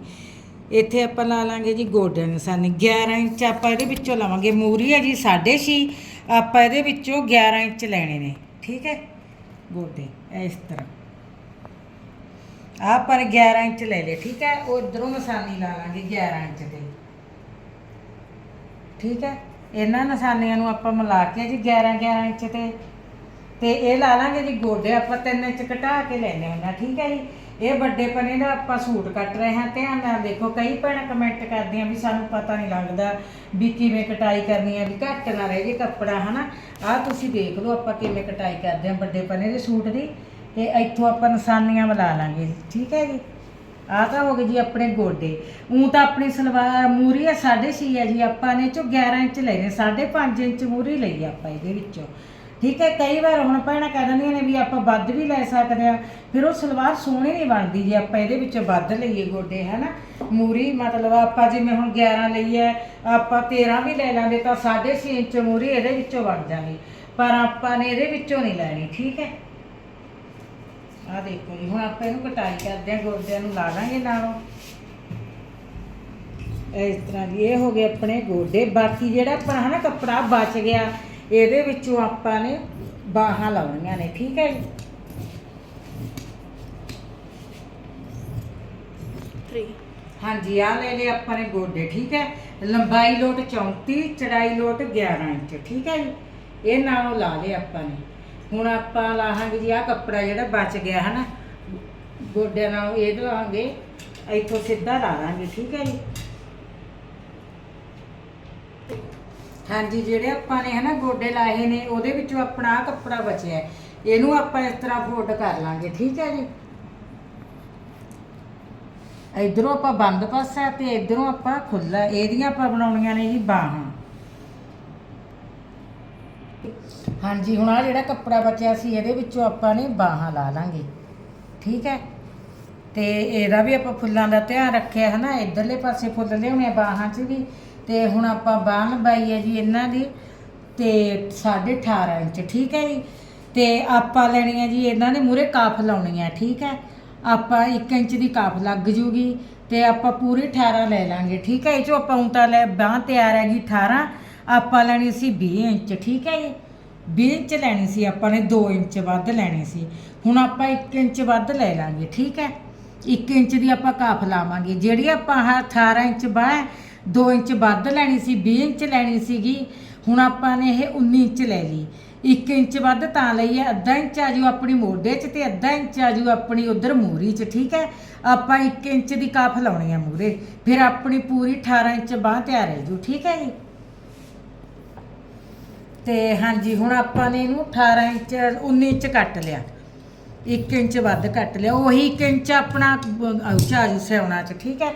ਇੱਥੇ ਆਪਾਂ ਲਾ ਲਾਂਗੇ ਜੀ ਗੋਡਿਆਂ ਨਿਸ਼ਾਨੀ 11 ਇੰਚ ਆਪਾਂ ਇਹਦੇ ਵਿੱਚੋਂ ਲਾਵਾਂਗੇ। ਮੂਰੀ ਹੈ ਜੀ 6.5 ਆਪਾਂ ਇਹਦੇ ਵਿੱਚੋਂ 11 ਇੰਚ ਲੈਣੇ ਨੇ। ਠੀਕ ਹੈ? ਗੋਡੇ, ਇਸ ਤਰ੍ਹਾਂ। ਆਹ ਪਰ 11 ਇੰਚ ਲੈ ਲਏ। ਠੀਕ ਹੈ? ਉਹ ਇਧਰੋਂ ਨਿਸ਼ਾਨੀ ਲਾ ਲਾਂਗੇ 11 ਇੰਚ ਤੇ। ਠੀਕ ਹੈ? ਇਹਨਾਂ ਨਿਸ਼ਾਨੀਆਂ ਨੂੰ ਆਪਾਂ ਮਿਲਾ ਕੇ ਜੀ 11 11 ਇੰਚ ਤੇ। ਤੇ ਇਹ ਲਾ ਲਾਂਗੇ ਜੀ ਗੋਡੇ। ਆਪਾਂ 3 ਇੰਚ ਘਟਾ ਕੇ ਲੈਣੇ ਹੁੰਦੇ ਆ ਠੀਕ ਹੈ ਜੀ? ਇਹ ਵੱਡੇ ਪਨੇ ਦਾ ਆਪਾਂ ਸੂਟ ਕੱਟ ਰਹੇ ਹਾਂ, ਧਿਆਨ ਨਾਲ ਦੇਖੋ, ਕਈ ਭੈਣਾਂ ਕਮੈਂਟ ਕਰਦੀਆਂ ਵੀ ਸਾਨੂੰ ਪਤਾ ਨਹੀਂ ਲੱਗਦਾ ਵੀ ਕਿਵੇਂ ਕਟਾਈ ਕਰਨੀ ਹੈ ਵੀ ਘੱਟ ਨਾ ਰਹੇ ਜੇ ਕੱਪੜਾ, ਹਨਾ? ਆਹ ਤੁਸੀਂ ਦੇਖ ਲਓ ਆਪਾਂ ਕਿਵੇਂ ਕਟਾਈ ਕਰਦੇ ਹਾਂ ਵੱਡੇ ਪਨੇ ਦੇ ਸੂਟ ਦੀ। ਤੇ ਇੱਥੋਂ ਆਪਾਂ ਨਿਸ਼ਾਨੀਆਂ ਮਿਲਾ ਲਾਂਗੇ ਜੀ, ਠੀਕ ਹੈ ਜੀ? ਆਹ ਤਾਂ ਹੋ ਗਏ ਜੀ ਆਪਣੇ ਗੋਡੇ। ਉਂ ਤਾਂ ਆਪਣੀ ਸਲਵਾਰ ਮੂਰੀ ਹੈ 6.5 ਹੈ ਜੀ, ਆਪਾਂ ਨੇ ਚੋਂ 11 ਇੰਚ ਲਏ ਨੇ 5.5 ਇੰਚ ਮੂਰੀ ਲਈ ਆਪਾਂ ਇਹਦੇ ਵਿੱਚੋਂ। ਠੀਕ ਹੈ, ਕਈ ਵਾਰ ਹੁਣ ਭੈਣਾਂ ਕਹਿ ਦਿੰਦੀਆਂ ਨੇ ਵੀ ਆਪਾਂ ਵੱਧ ਵੀ ਲੈ ਸਕਦੇ ਆ ਫਿਰ ਉਹ ਸਲਵਾਰ ਸੋਹਣੀ ਨਹੀਂ ਬਣਦੀ ਜੇ ਆਪਾਂ ਇਹਦੇ ਵਿੱਚੋਂ ਵੱਧ ਲਈਏ ਗੋਡੇ, ਹੈਨਾ? ਮੂਰੀ ਮਤਲਬ ਆਪਾਂ ਜਿਵੇਂ ਹੁਣ 11 ਲਈ ਹੈ, ਆਪਾਂ 13 ਵੀ ਲੈ ਲਾਂਗੇ ਤਾਂ 6.5 ਇੰਚ ਮੂਰੀ ਇਹਦੇ ਵਿੱਚੋਂ ਬਣ ਜਾਣੀ। ਪਰ ਆਪਾਂ ਨੇ ਇਹਦੇ ਵਿੱਚੋਂ ਨਹੀਂ ਲੈਣੀ, ਠੀਕ ਹੈ? ਆ ਦੇਖੋ ਜੀ, ਹੁਣ ਆਪਾਂ ਇਹਨੂੰ ਕਟਾਈ ਕਰਦੇ ਆ ਗੋਡਿਆਂ ਨੂੰ ਲਾ ਲਾਂਗੇ ਨਾਲੋਂ। ਇਸ ਤਰ੍ਹਾਂ ਦੀ ਇਹ ਹੋ ਗਏ ਆਪਣੇ ਗੋਡੇ। ਬਾਕੀ ਜਿਹੜਾ ਆਪਣਾ, ਹਨਾ, ਕੱਪੜਾ ਬਚ ਗਿਆ ਇਹਦੇ ਵਿੱਚੋਂ ਆਪਾਂ ਨੇ ਬਾਹਾਂ ਲਾਉਣੀਆਂ ਨੇ ਠੀਕ ਹੈ ਜੀ? 3 ਹਾਂਜੀ ਆ ਲੈ ਲਏ ਆਪਾਂ ਨੇ ਗੋਡੇ ਠੀਕ ਹੈ? ਲੰਬਾਈ ਲੋਟ 34 ਚੜਾਈ ਲੋਟ 11 ਇੰਚ ਠੀਕ ਹੈ ਜੀ? ਇਹ ਨਾਲੋਂ ਲਾ ਲਏ ਆਪਾਂ ਨੇ। ਹੁਣ ਆਪਾਂ ਲਾਹਾਂਗੇ ਜੀ ਆ ਕੱਪੜਾ ਜਿਹੜਾ ਬਚ ਗਿਆ ਹਨਾ? ਗੋਡਿਆਂ ਨਾਲ ਇਹ ਲਾਹਾਂਗੇ ਇੱਥੋਂ ਸਿੱਧਾ ਲਾ ਲਾਂਗੇ ਠੀਕ ਹੈ ਜੀ? ਹਾਂਜੀ, ਜਿਹੜੇ ਆਪਾਂ ਨੇ ਹਨਾ ਗੋਡੇ ਲਾਏ ਨੇ, ਉਹਦੇ ਵਿੱਚੋਂ ਆਪਣਾ ਆਹ ਕੱਪੜਾ ਬਚਿਆ ਹੈ। ਇਹਨੂੰ ਆਪਾਂ ਇਸ ਤਰ੍ਹਾਂ ਫੋਲਡ ਕਰ ਲਾਂਗੇ, ਠੀਕ ਹੈ ਜੀ? ਇਧਰੋਂ ਆਪਾਂ ਬੰਦ ਪਾਸਾ ਤੇ ਇਧਰੋਂ ਆਪਾਂ ਖੁੱਲਾ ਇਹਦੀਆਂ ਆਪਾਂ ਬਣਾਉਣੀਆਂ ਨੇ ਜੀ ਬਾਹਾਂ। ਹਾਂਜੀ, ਹੁਣ ਆ ਜਿਹੜਾ ਕੱਪੜਾ ਬਚਿਆ ਸੀ, ਇਹਦੇ ਵਿੱਚੋਂ ਆਪਾਂ ਨੇ ਬਾਹਾਂ ਲਾ ਲਾਂਗੇ, ਠੀਕ ਹੈ? ਤੇ ਇਹਦਾ ਵੀ ਆਪਾਂ ਫੁੱਲਾਂ ਦਾ ਧਿਆਨ ਰੱਖਿਆ ਹੈ ਨਾ ਇਧਰਲੇ ਪਾਸੇ ਫੁੱਲ ਲਿਆਉਣੇ ਆ ਬਾਹਾਂ 'ਚ ਵੀ। ਤੇ ਹੁਣ ਆਪਾਂ ਬਾਹ ਲੰਬਾਈ ਹੈ ਜੀ ਇਹਨਾਂ ਦੀ ਤੇ 18.5 ਇੰਚ, ਠੀਕ ਹੈ ਜੀ? ਤੇ ਆਪਾਂ ਲੈਣੀ ਹੈ ਜੀ ਇਹਨਾਂ ਨੇ ਮੂਰੇ ਕਾਫ ਲਾਉਣੀ ਹੈ, ਠੀਕ ਹੈ? ਆਪਾਂ 1 ਇੰਚ ਦੀ ਕਾਫ ਲੱਗ ਜੂਗੀ ਤੇ ਆਪਾਂ ਪੂਰੀ 18 ਲੈ ਲਾਂਗੇ, ਠੀਕ ਹੈ ਇਹ ਚੋਂ ਆਪਾਂ ਉਂਟਾ ਲੈ ਬਾਹ ਤਿਆਰ ਹੈ ਜੀ 18 ਆਪਾਂ ਲੈਣੀ ਸੀ 20 ਇੰਚ, ਠੀਕ ਹੈ ਜੀ? 20 ਇੰਚ ਲੈਣੀ ਸੀ, ਆਪਾਂ ਨੇ 2 ਇੰਚ ਵੱਧ ਲੈਣੀ ਸੀ। ਹੁਣ ਆਪਾਂ 1 ਇੰਚ ਵੱਧ ਲੈ ਲਾਂਗੇ, ਠੀਕ ਹੈ? 1 ਇੰਚ ਦੀ ਆਪਾਂ ਕਾਫ ਲਾਵਾਂਗੇ। ਜਿਹੜੀ ਆਪਾਂ ਆਹ 18 ਇੰਚ ਬਾਹ 2 ਇੰਚ ਵੱਧ ਲੈਣੀ ਸੀ 20 ਇੰਚ ਲੈਣੀ ਸੀਗੀ, ਹੁਣ ਆਪਾਂ ਨੇ ਇਹ 19 ਇੰਚ ਲੈ ਲਈ। 1 ਇੰਚ ਵੱਧ ਤਾਂ ਲਈ ਹੈ, ਅੱਧਾ ਇੰਚ ਆ ਆਜੂ ਆਪਣੀ ਮੋਢੇ 'ਚ ਤੇ ਅੱਧਾ ਇੰਚ ਆ ਆਜੂ ਆਪਣੀ ਉਧਰ ਮੂਰੀ 'ਚ, ਠੀਕ ਹੈ? ਆਪਾਂ 1 ਇੰਚ ਦੀ ਕਾਫ ਲਾਉਣੀ ਆ ਮੂਰੇ ਫਿਰ ਆਪਣੀ ਪੂਰੀ 18 ਇੰਚ ਬਾਹ ਤਿਆਰ ਹੈ ਜੂ, ਠੀਕ ਹੈ ਜੀ? ਤੇ ਹਾਂਜੀ, ਹੁਣ ਆਪਾਂ ਨੇ ਇਹਨੂੰ 18 ਇੰਚ 19 ਇੰਚ ਕੱਟ ਲਿਆ। 1 ਇੰਚ ਵੱਧ ਕੱਟ ਲਿਆ, ਉਹੀ 1 ਇੰਚ ਆਪਣਾ ਜੂ ਸਿਆਉਣਾ ਚ, ਠੀਕ ਹੈ?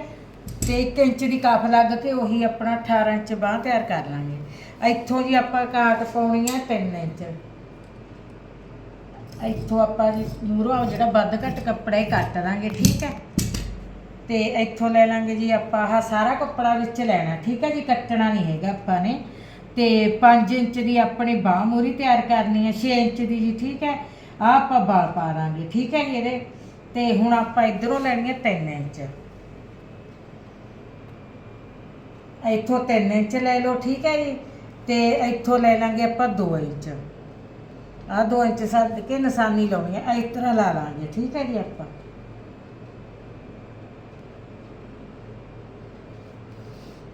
ਤੇ 1 ਇੰਚ ਦੀ ਕਾਫ ਲੱਗ ਕੇ ਉਹੀ ਆਪਣਾ 18 ਇੰਚ ਬਾਹ ਤਿਆਰ ਕਰ ਲਾਂਗੇ। ਇੱਥੋਂ ਜੀ ਆਪਾਂ ਕਾਟ ਪਾਉਣੀ ਹੈ 3 ਇੰਚ। ਇੱਥੋਂ ਆਪਾਂ ਜੀ ਮੂਰੋਂ ਜਿਹੜਾ ਵੱਧ ਘੱਟ ਕੱਪੜਾ ਹੀ ਕੱਟ ਦਾਂਗੇ ਠੀਕ ਹੈ? ਤੇ ਇੱਥੋਂ ਲੈ ਲਾਂਗੇ ਜੀ ਆਪਾਂ ਆਹ ਸਾਰਾ ਕੱਪੜਾ ਵਿੱਚ ਲੈਣਾ, ਠੀਕ ਹੈ ਜੀ? ਕੱਟਣਾ ਨਹੀਂ ਹੈਗਾ ਆਪਾਂ ਨੇ। ਤੇ 5 ਇੰਚ ਦੀ ਆਪਣੀ ਬਾਹ ਮੂਰੀ ਤਿਆਰ ਕਰਨੀ ਹੈ 6 ਇੰਚ ਦੀ ਜੀ, ਠੀਕ ਹੈ? ਆ ਆਪਾਂ ਬਾਲ ਪਾ ਦਾਂਗੇ ਠੀਕ ਹੈ ਜੀ ਇਹਦੇ? ਤੇ ਹੁਣ ਆਪਾਂ ਇਧਰੋਂ ਲੈਣੀ ਹੈ 3 ਇੰਚ। ਇੱਥੋਂ 3 ਇੰਚ ਲੈ ਲਓ, ਠੀਕ ਹੈ ਜੀ? ਤੇ ਇੱਥੋਂ ਲੈ ਲਾਂਗੇ ਆਪਾਂ 2 ਇੰਚ। ਆ 2 ਇੰਚ ਸੱਦ ਕੇ ਨਿਸ਼ਾਨੀ ਲਾਉਣੀ ਹੈ, ਇਸ ਤਰ੍ਹਾਂ ਲਾ ਲਾਂਗੇ, ਠੀਕ ਹੈ ਜੀ ਆਪਾਂ?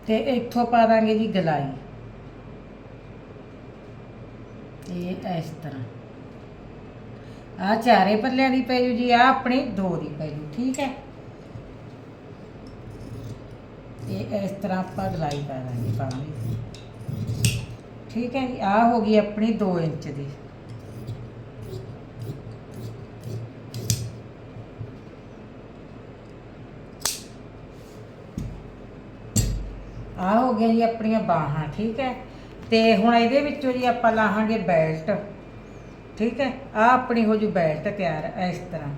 ਤੇ ਇੱਥੋਂ ਪਾ ਦਾਂਗੇ ਜੀ ਗਲਾਈ। ਇਹ ਇਸ ਤਰ੍ਹਾਂ। ਆ ਚਾਰੇ ਪੱਲਿਆਂ ਦੀ ਪੈ ਜੂ ਜੀ ਆ ਆਪਣੀ ਦੋ ਦੀ ਪੈ ਜੂ, ਠੀਕ ਹੈ? ਇਹ ਇਸ ਤਰ੍ਹਾਂ ਆਪਾਂ ਗਲਾਈ ਪਾ ਦਾਂਗੇ ਪਾਣੀ ਠੀਕ ਹੈ ਜੀ ਆ ਹੋ ਗਈ ਆਪਣੀ 2 ਇੰਚ ਦੀ। ਆ ਹੋ ਗਿਆ ਜੀ ਆਪਣੀਆਂ ਬਾਹਾਂ, ਠੀਕ ਹੈ। ਤੇ ਹੁਣ ਇਹਦੇ ਵਿੱਚੋਂ ਜੀ ਆਪਾਂ ਲਾਹਾਂਗੇ ਬੈਲਟ। ਠੀਕ ਹੈ ਆ ਆਪਣੀ ਹੋ ਜੂ ਬੈਲਟ ਤਿਆਰ, ਇਸ ਤਰ੍ਹਾਂ।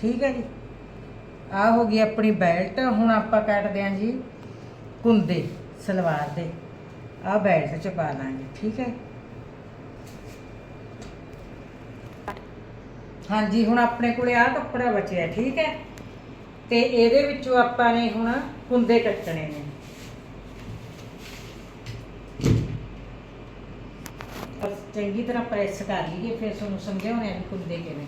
ਠੀਕ ਹੈ ਜੀ। ਆ ਹੋ ਗਈ ਆਪਣੀ ਬੈਲਟ, ਹੁਣ ਆਪਾਂ ਕੱਟਦੇ ਹਾਂ ਜੀ ਕੁੰਦੇ, ਸਲਵਾਰ ਦੇ। ਆ ਬੈਲਟ ਚ ਪਾ ਲਾਂਗੇ, ਠੀਕ ਹੈ? ਹਾਂਜੀ, ਹੁਣ ਆਪਣੇ ਕੋਲੇ ਆ ਕੱਪੜਾ ਬਚਿਆ, ਠੀਕ ਹੈ? ਤੇ ਇਹਦੇ ਵਿੱਚੋਂ ਆਪਾਂ ਨੇ ਹੁਣ ਕੁੰਦੇ ਕੱਟਣੇ ਨੇ। ਚੰਗੀ ਤਰ੍ਹਾਂ ਪ੍ਰੈਸ ਕਰ ਲਈਏ, ਫਿਰ ਤੁਹਾਨੂੰ ਸਮਝਾਉਣੇ ਆ ਕੁੰਦੇ ਕਿਵੇਂ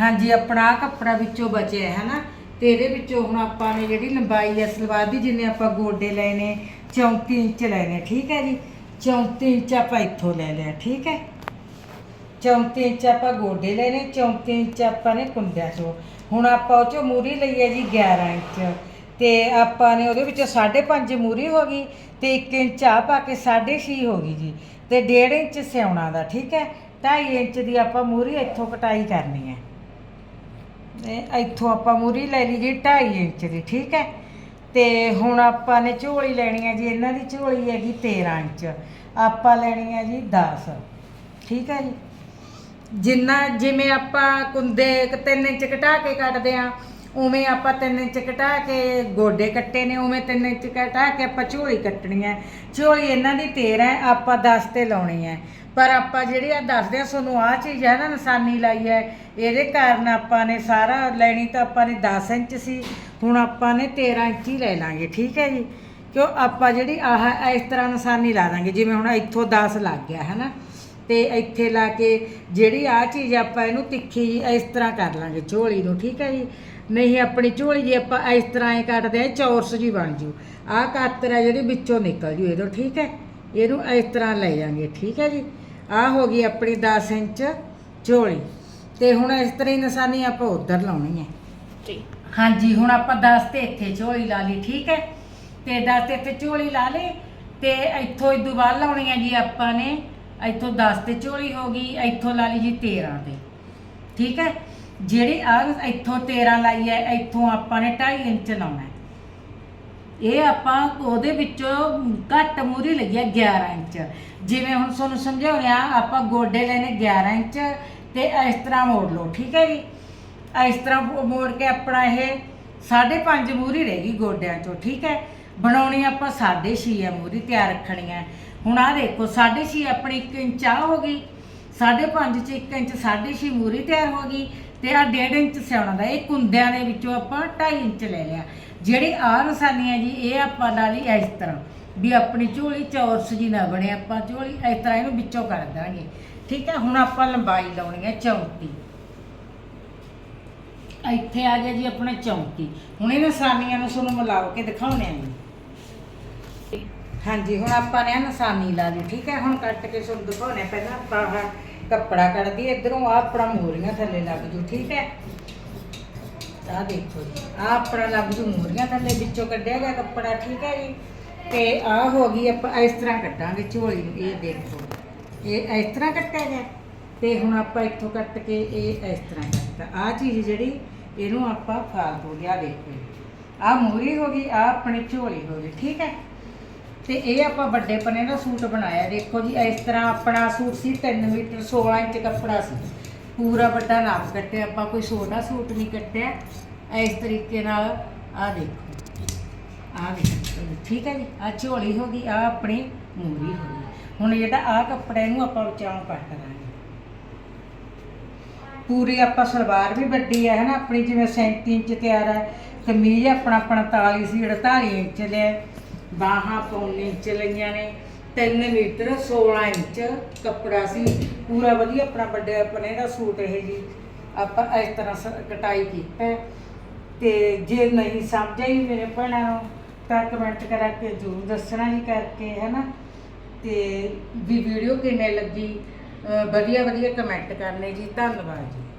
ਹਾਂਜੀ, ਆਪਣਾ ਆਹ ਕੱਪੜਾ ਵਿੱਚੋਂ ਬਚਿਆ ਹੈ ਨਾ ਤੇ ਇਹਦੇ ਵਿੱਚੋਂ ਹੁਣ ਆਪਾਂ ਨੇ ਜਿਹੜੀ ਲੰਬਾਈ ਹੈ, ਸਲਵਾਰ ਦੀ ਜਿੰਨੇ ਆਪਾਂ ਗੋਡੇ ਲਏ ਨੇ 34 ਇੰਚ ਲਏ ਨੇ, ਠੀਕ ਹੈ ਜੀ? 34 ਇੰਚ ਆਪਾਂ ਇੱਥੋਂ ਲੈ ਲਿਆ, ਠੀਕ ਹੈ? 34 ਇੰਚ ਆਪਾਂ ਗੋਡੇ ਲਏ ਨੇ 34 ਇੰਚ ਆਪਾਂ ਨੇ ਕੁੰਦਿਆਂ ਚੋਂ। ਹੁਣ ਆਪਾਂ ਉਹ ਚੋਂ ਮੂਰੀ ਲਈ ਹੈ ਜੀ 11 ਇੰਚ। ਤੇ ਆਪਾਂ ਨੇ ਉਹਦੇ ਵਿੱਚੋਂ 5.5 ਮੂਰੀ ਹੋ ਗਈ ਤੇ 1 ਇੰਚ ਆ ਪਾ ਕੇ 6.5 ਹੋ ਗਈ ਜੀ। ਤੇ 1.5 ਇੰਚ ਸਿਉਣਾ ਦਾ, ਠੀਕ ਹੈ? 2.5 ਇੰਚ ਦੀ ਆਪਾਂ ਮੂਰੀ ਇੱਥੋਂ ਕਟਾਈ ਕਰਨੀ ਹੈ। ਇਹ ਇੱਥੋਂ ਆਪਾਂ ਮੂਰੀ ਲੈ ਲਈ ਜੀ 2.5 ਇੰਚ ਦੀ, ਠੀਕ ਹੈ? ਤੇ ਹੁਣ ਆਪਾਂ ਨੇ ਝੋਲੀ ਲੈਣੀ ਹੈ ਜੀ, ਇਹਨਾਂ ਦੀ ਝੋਲੀ ਹੈਗੀ 13 ਇੰਚ, ਆਪਾਂ ਲੈਣੀ ਹੈ ਜੀ 10 ਠੀਕ ਹੈ ਜੀ? ਜਿੰਨਾ, ਜਿਵੇਂ ਆਪਾਂ ਕੁੰਦੇ 3 ਇੰਚ ਘਟਾ ਕੇ ਕੱਟਦੇ ਆ ਉਵੇਂ ਆਪਾਂ 3 ਇੰਚ ਘਟਾ ਕੇ ਗੋਡੇ ਕੱਟੇ ਨੇ, ਉਵੇਂ 3 ਇੰਚ ਘਟਾ ਕੇ ਆਪਾਂ ਝੋਲੀ ਕੱਟਣੀ ਹੈ। ਝੋਲੀ ਇਹਨਾਂ ਦੀ 13 ਹੈ, ਆਪਾਂ 10 ਤੇ ਲਾਉਣੀ ਹੈ। ਪਰ ਆਪਾਂ ਜਿਹੜੀ ਆ ਦੱਸਦੇ ਆ ਤੁਹਾਨੂੰ ਆ ਚੀਜ਼ ਹੈ ਨਾ ਨਿਸ਼ਾਨੀ ਲਾਈ ਹੈ। ਇਹਦੇ ਕਾਰਨ ਆਪਾਂ ਨੇ ਸਾਰਾ ਲੈਣੀ ਤਾਂ ਆਪਾਂ ਨੇ 10 ਇੰਚ ਸੀ, ਹੁਣ ਆਪਾਂ ਨੇ 13 ਇੰਚ ਹੀ ਲੈ ਲਾਂਗੇ, ਠੀਕ ਹੈ ਜੀ? ਕਿਉਂ ਆਪਾਂ ਜਿਹੜੀ ਆਹ ਇਸ ਤਰ੍ਹਾਂ ਨਿਸ਼ਾਨੀ ਲਾ ਦਾਂਗੇ, ਜਿਵੇਂ ਹੁਣ ਇੱਥੋਂ 10 ਲੱਗ ਗਿਆ, ਹੈ ਨਾ? ਤੇ ਇੱਥੇ ਲਾ ਕੇ ਜਿਹੜੀ ਆ ਚੀਜ਼ ਆਪਾਂ ਇਹਨੂੰ ਤਿੱਖੀ ਜਿਹੀ ਇਸ ਤਰ੍ਹਾਂ ਕਰ ਲਾਂਗੇ, ਝੋਲੀ ਨੂੰ, ਠੀਕ ਹੈ ਜੀ? ਨਹੀਂ, ਆਪਣੀ ਝੋਲੀ ਜੇ ਆਪਾਂ ਇਸ ਤਰ੍ਹਾਂ ਹੀ ਕੱਟਦੇ ਆ ਚੌਰਸ ਜੀ ਬਣ ਜੂ। ਆਹ ਕਾਤਰ ਹੈ ਜਿਹੜੀ ਵਿੱਚੋਂ ਨਿਕਲ ਜੂ ਇਹਦੋਂ, ਠੀਕ ਹੈ? ਇਹਨੂੰ ਇਸ ਤਰ੍ਹਾਂ ਲੈ ਜਾਾਂਗੇ ਠੀਕ ਹੈ ਜੀ? ਆਹ ਹੋ ਗਈ ਆਪਣੀ 10 ਇੰਚ ਝੋਲੀ। ਤੇ ਹੁਣ ਇਸ ਤਰ੍ਹਾਂ ਹੀ ਨਿਸ਼ਾਨੀ ਆਪਾਂ ਉਧਰ ਲਾਉਣੀ ਹੈ। ਜੀ। ਹਾਂਜੀ ਹੁਣ ਆਪਾਂ 10 ਤੇ ਇੱਥੇ ਝੋਲੀ ਲਾ ਲਈ ਠੀਕ ਹੈ? ਤੇ 10 ਤੇ ਇੱਥੇ ਝੋਲੀ ਲਾ ਲਈ ਤੇ ਇੱਥੋਂ ਇਦੋਂ ਬਾਅਦ ਲਾਉਣੀ ਹੈ ਜੀ ਆਪਾਂ ਨੇ ਇੱਥੋਂ 10 ਤੇ ਝੋਲੀ ਹੋ ਗਈ ਇੱਥੋਂ ਲਾ ਲਈ ਜੀ 13 ਤੇ ਠੀਕ ਹੈ? ਜਿਹੜੀ ਆ ਇੱਥੋਂ 13 ਲਾਈ ਹੈ ਇੱਥੋਂ ਆਪਾਂ ਨੇ 2.5 ਇੰਚ ਲਾਉਣਾ ਇਹ ਆਪਾਂ ਉਹਦੇ ਵਿੱਚੋਂ ਘੱਟ ਮੂਰੀ ਲਈ ਹੈ 11 ਇੰਚ। ਜਿਵੇਂ ਹੁਣ ਤੁਹਾਨੂੰ ਸਮਝਾਉਣਿਆ ਆਪਾਂ ਗੋਡੇ ਲੈਣੇ 11 ਇੰਚ ਤੇ ਇਸ ਤਰ੍ਹਾਂ ਮੋੜ ਲਓ, ਠੀਕ ਹੈ ਜੀ? ਇਸ ਤਰ੍ਹਾਂ ਮੋੜ ਕੇ ਆਪਣਾ ਇਹ 5.5 ਮੂਰੀ ਗਈ ਗੋਡਿਆਂ ਚੋਂ, ਠੀਕ ਹੈ? ਬਣਾਉਣੀ ਆਪਾਂ 6.5 ਹੈ ਮੂਰੀ ਤਿਆਰ ਰੱਖਣੀ ਹੈ। ਹੁਣ ਆ ਦੇਖੋ 6.5 ਆਪਣੀ 1 ਇੰਚ ਆ ਹੋ ਗਈ 5.5 ਚ 1 ਇੰਚ 6.5 ਮੂਰੀ ਤਿਆਰ ਹੋ ਗਈ ਤੇ ਆ 1.5 ਇੰਚ ਸਿਆਉਣਾ ਦਾ, ਇਹ ਕੁੰਦਿਆਂ ਦੇ ਵਿੱਚੋਂ ਆਪਾਂ 2.5 ਇੰਚ ਲੈ ਲਿਆ। ਜਿਹੜੀ ਆ ਨਿਸ਼ਾਨੀ ਹੈ ਜੀ, ਇਹ ਆਪਾਂ ਲਾ ਲਈ ਇਸ ਤਰ੍ਹਾਂ। ਵੀ ਆਪਣੀ ਝੋਲੀ ਚੌਰਸ ਜੀ ਨਾ ਬਣੇ, ਆਪਾਂ ਝੋਲੀ ਇਸ ਤਰ੍ਹਾਂ ਇਹਨੂੰ ਵਿੱਚੋਂ ਕੱਢ ਦਾਂਗੇ। ਠੀਕ ਹੈ ਹੁਣ ਆਪਾਂ ਲੰਬਾਈ ਲਾਉਣੀ ਹੈ 34 ਇੱਥੇ ਆ ਗਿਆ ਜੀ ਆਪਣੇ 34 ਹੁਣ ਇਹ ਨਿਸ਼ਾਨੀਆਂ ਨੂੰ ਤੁਹਾਨੂੰ ਮਿਲਾ ਕੇ ਦਿਖਾਉਣੇ ਆ ਜੀ। ਹਾਂਜੀ, ਹੁਣ ਆਪਾਂ ਨੇ ਆਹ ਨਿਸ਼ਾਨੀ ਲਾ ਲਈ, ਠੀਕ ਹੈ ਹੁਣ ਕੱਟ ਕੇ ਤੁਹਾਨੂੰ ਦਿਖਾਉਣੇ ਆ। ਪਹਿਲਾਂ ਆਪਾਂ ਕੱਪੜਾ ਕੱਢਦੀ, ਇਧਰੋਂ ਆ ਆਪਣਾ ਮੋਰੀਆਂ ਥੱਲੇ ਲੱਗ ਜੂ, ਠੀਕ ਹੈ? ਆਹ ਦੇਖੋ ਜੀ, ਆਹ ਆਪਣਾ ਲੱਗ ਜੂ ਮੋਰੀਆਂ ਥੱਲੇ, ਵਿੱਚੋਂ ਕੱਢਿਆ ਗਿਆ ਕੱਪੜਾ, ਠੀਕ ਹੈ ਜੀ? ਤੇ ਆਹ ਹੋ ਗਈ ਆਪਾਂ ਇਸ ਤਰ੍ਹਾਂ ਕੱਟਾਂਗੇ ਝੋਲੀ ਨੂੰ, ਇਹ ਦੇਖੋ। ਇਹ ਇਸ ਤਰ੍ਹਾਂ ਕੱਟਿਆ ਗਿਆ। ਤੇ ਹੁਣ ਆਪਾਂ ਇੱਥੋਂ ਕੱਟ ਕੇ ਇਹ ਇਸ ਤਰ੍ਹਾਂ ਕੱਟਦਾ ਆਹ ਚੀਜ਼ ਜਿਹੜੀ, ਇਹਨੂੰ ਆਪਾਂ ਫਾਲਤੂ ਲਿਆ ਦੇਖੋ ਆਹ ਮੂਰੀ ਹੋ ਗਈ, ਆਹ ਆਪਣੀ ਝੋਲੀ ਹੋ ਗਈ, ਠੀਕ ਹੈ? ਤੇ ਇਹ ਆਪਾਂ ਵੱਡੇ ਪਨੇ ਦਾ ਸੂਟ ਬਣਾਇਆ। ਦੇਖੋ ਜੀ, ਇਸ ਤਰ੍ਹਾਂ ਆਪਣਾ ਸੂਟ ਸੀ 3 ਮੀਟਰ 16 ਇੰਚ ਕੱਪੜਾ ਸੀ। ਪੂਰਾ ਵੱਡਾ ਨਾਪ ਕੱਟਿਆ ਆਪਾਂ, ਕੋਈ ਛੋਟਾ ਸੂਟ ਨਹੀਂ ਕੱਟਿਆ। ਇਸ ਤਰੀਕੇ ਨਾਲ ਆਹ ਦੇਖੋ ਆਹ ਦੇਖੋ ਠੀਕ ਹੈ ਜੀ, ਆਹ ਝੋਲੀ ਹੋ ਗਈ, ਆਹ ਆਪਣੀ ਮੂਰੀ ਹੋ ਗਈ। ਹੁਣ ਜਿਹੜਾ ਆਹ ਕੱਪੜਾ ਇਹਨੂੰ ਆਪਾਂ ਵਿਚਾਲੋਂ ਕੱਟ ਦਾਂਗੇ। ਪੂਰੀ ਆਪਾਂ ਸਲਵਾਰ ਵੀ ਵੱਡੀ ਹੈ ਹਨਾ ਆਪਣੀ ਜਿਵੇਂ 37 ਇੰਚ ਤਿਆਰ ਹੈ ਕਮੀਜ਼ ਆਪਣਾ 45 ਸੀ 48 ਇੰਚ ਲਿਆ। ਬਾਹਾਂ ਪੌਣੇ ਇੰਚ ਲਈਆਂ ਨੇ 3 ਮੀਟਰ 16 ਇੰਚ ਕੱਪੜਾ ਸੀ। ਪੂਰਾ ਵਧੀਆ ਆਪਣਾ ਵੱਡੇ ਆਪਣੇ ਦਾ ਸੂਟ ਇਹ ਜੀ। ਆਪਾਂ ਇਸ ਤਰ੍ਹਾਂ ਸ- ਕਟਾਈ ਕੀਤਾ। ਹੈ। ਤੇ ਜੇ ਨਹੀਂ ਸਮਝ ਆਈ ਮੇਰੇ ਭੈਣਾਂ ਨੂੰ, ਤਾਂ ਕਮੈਂਟ ਕਰਾ ਕੇ ਜ਼ਰੂਰ ਦੱਸਣਾ ਜੀ ਕਰਕੇ ਹੈ ਨਾ ਤੇ ਵੀ ਵੀਡੀਓ ਕਿਵੇਂ ਲੱਗੀ ਵਧੀਆ ਵਧੀਆ ਕਮੈਂਟ ਕਰਨੇ ਜੀ। ਧੰਨਵਾਦ ਜੀ।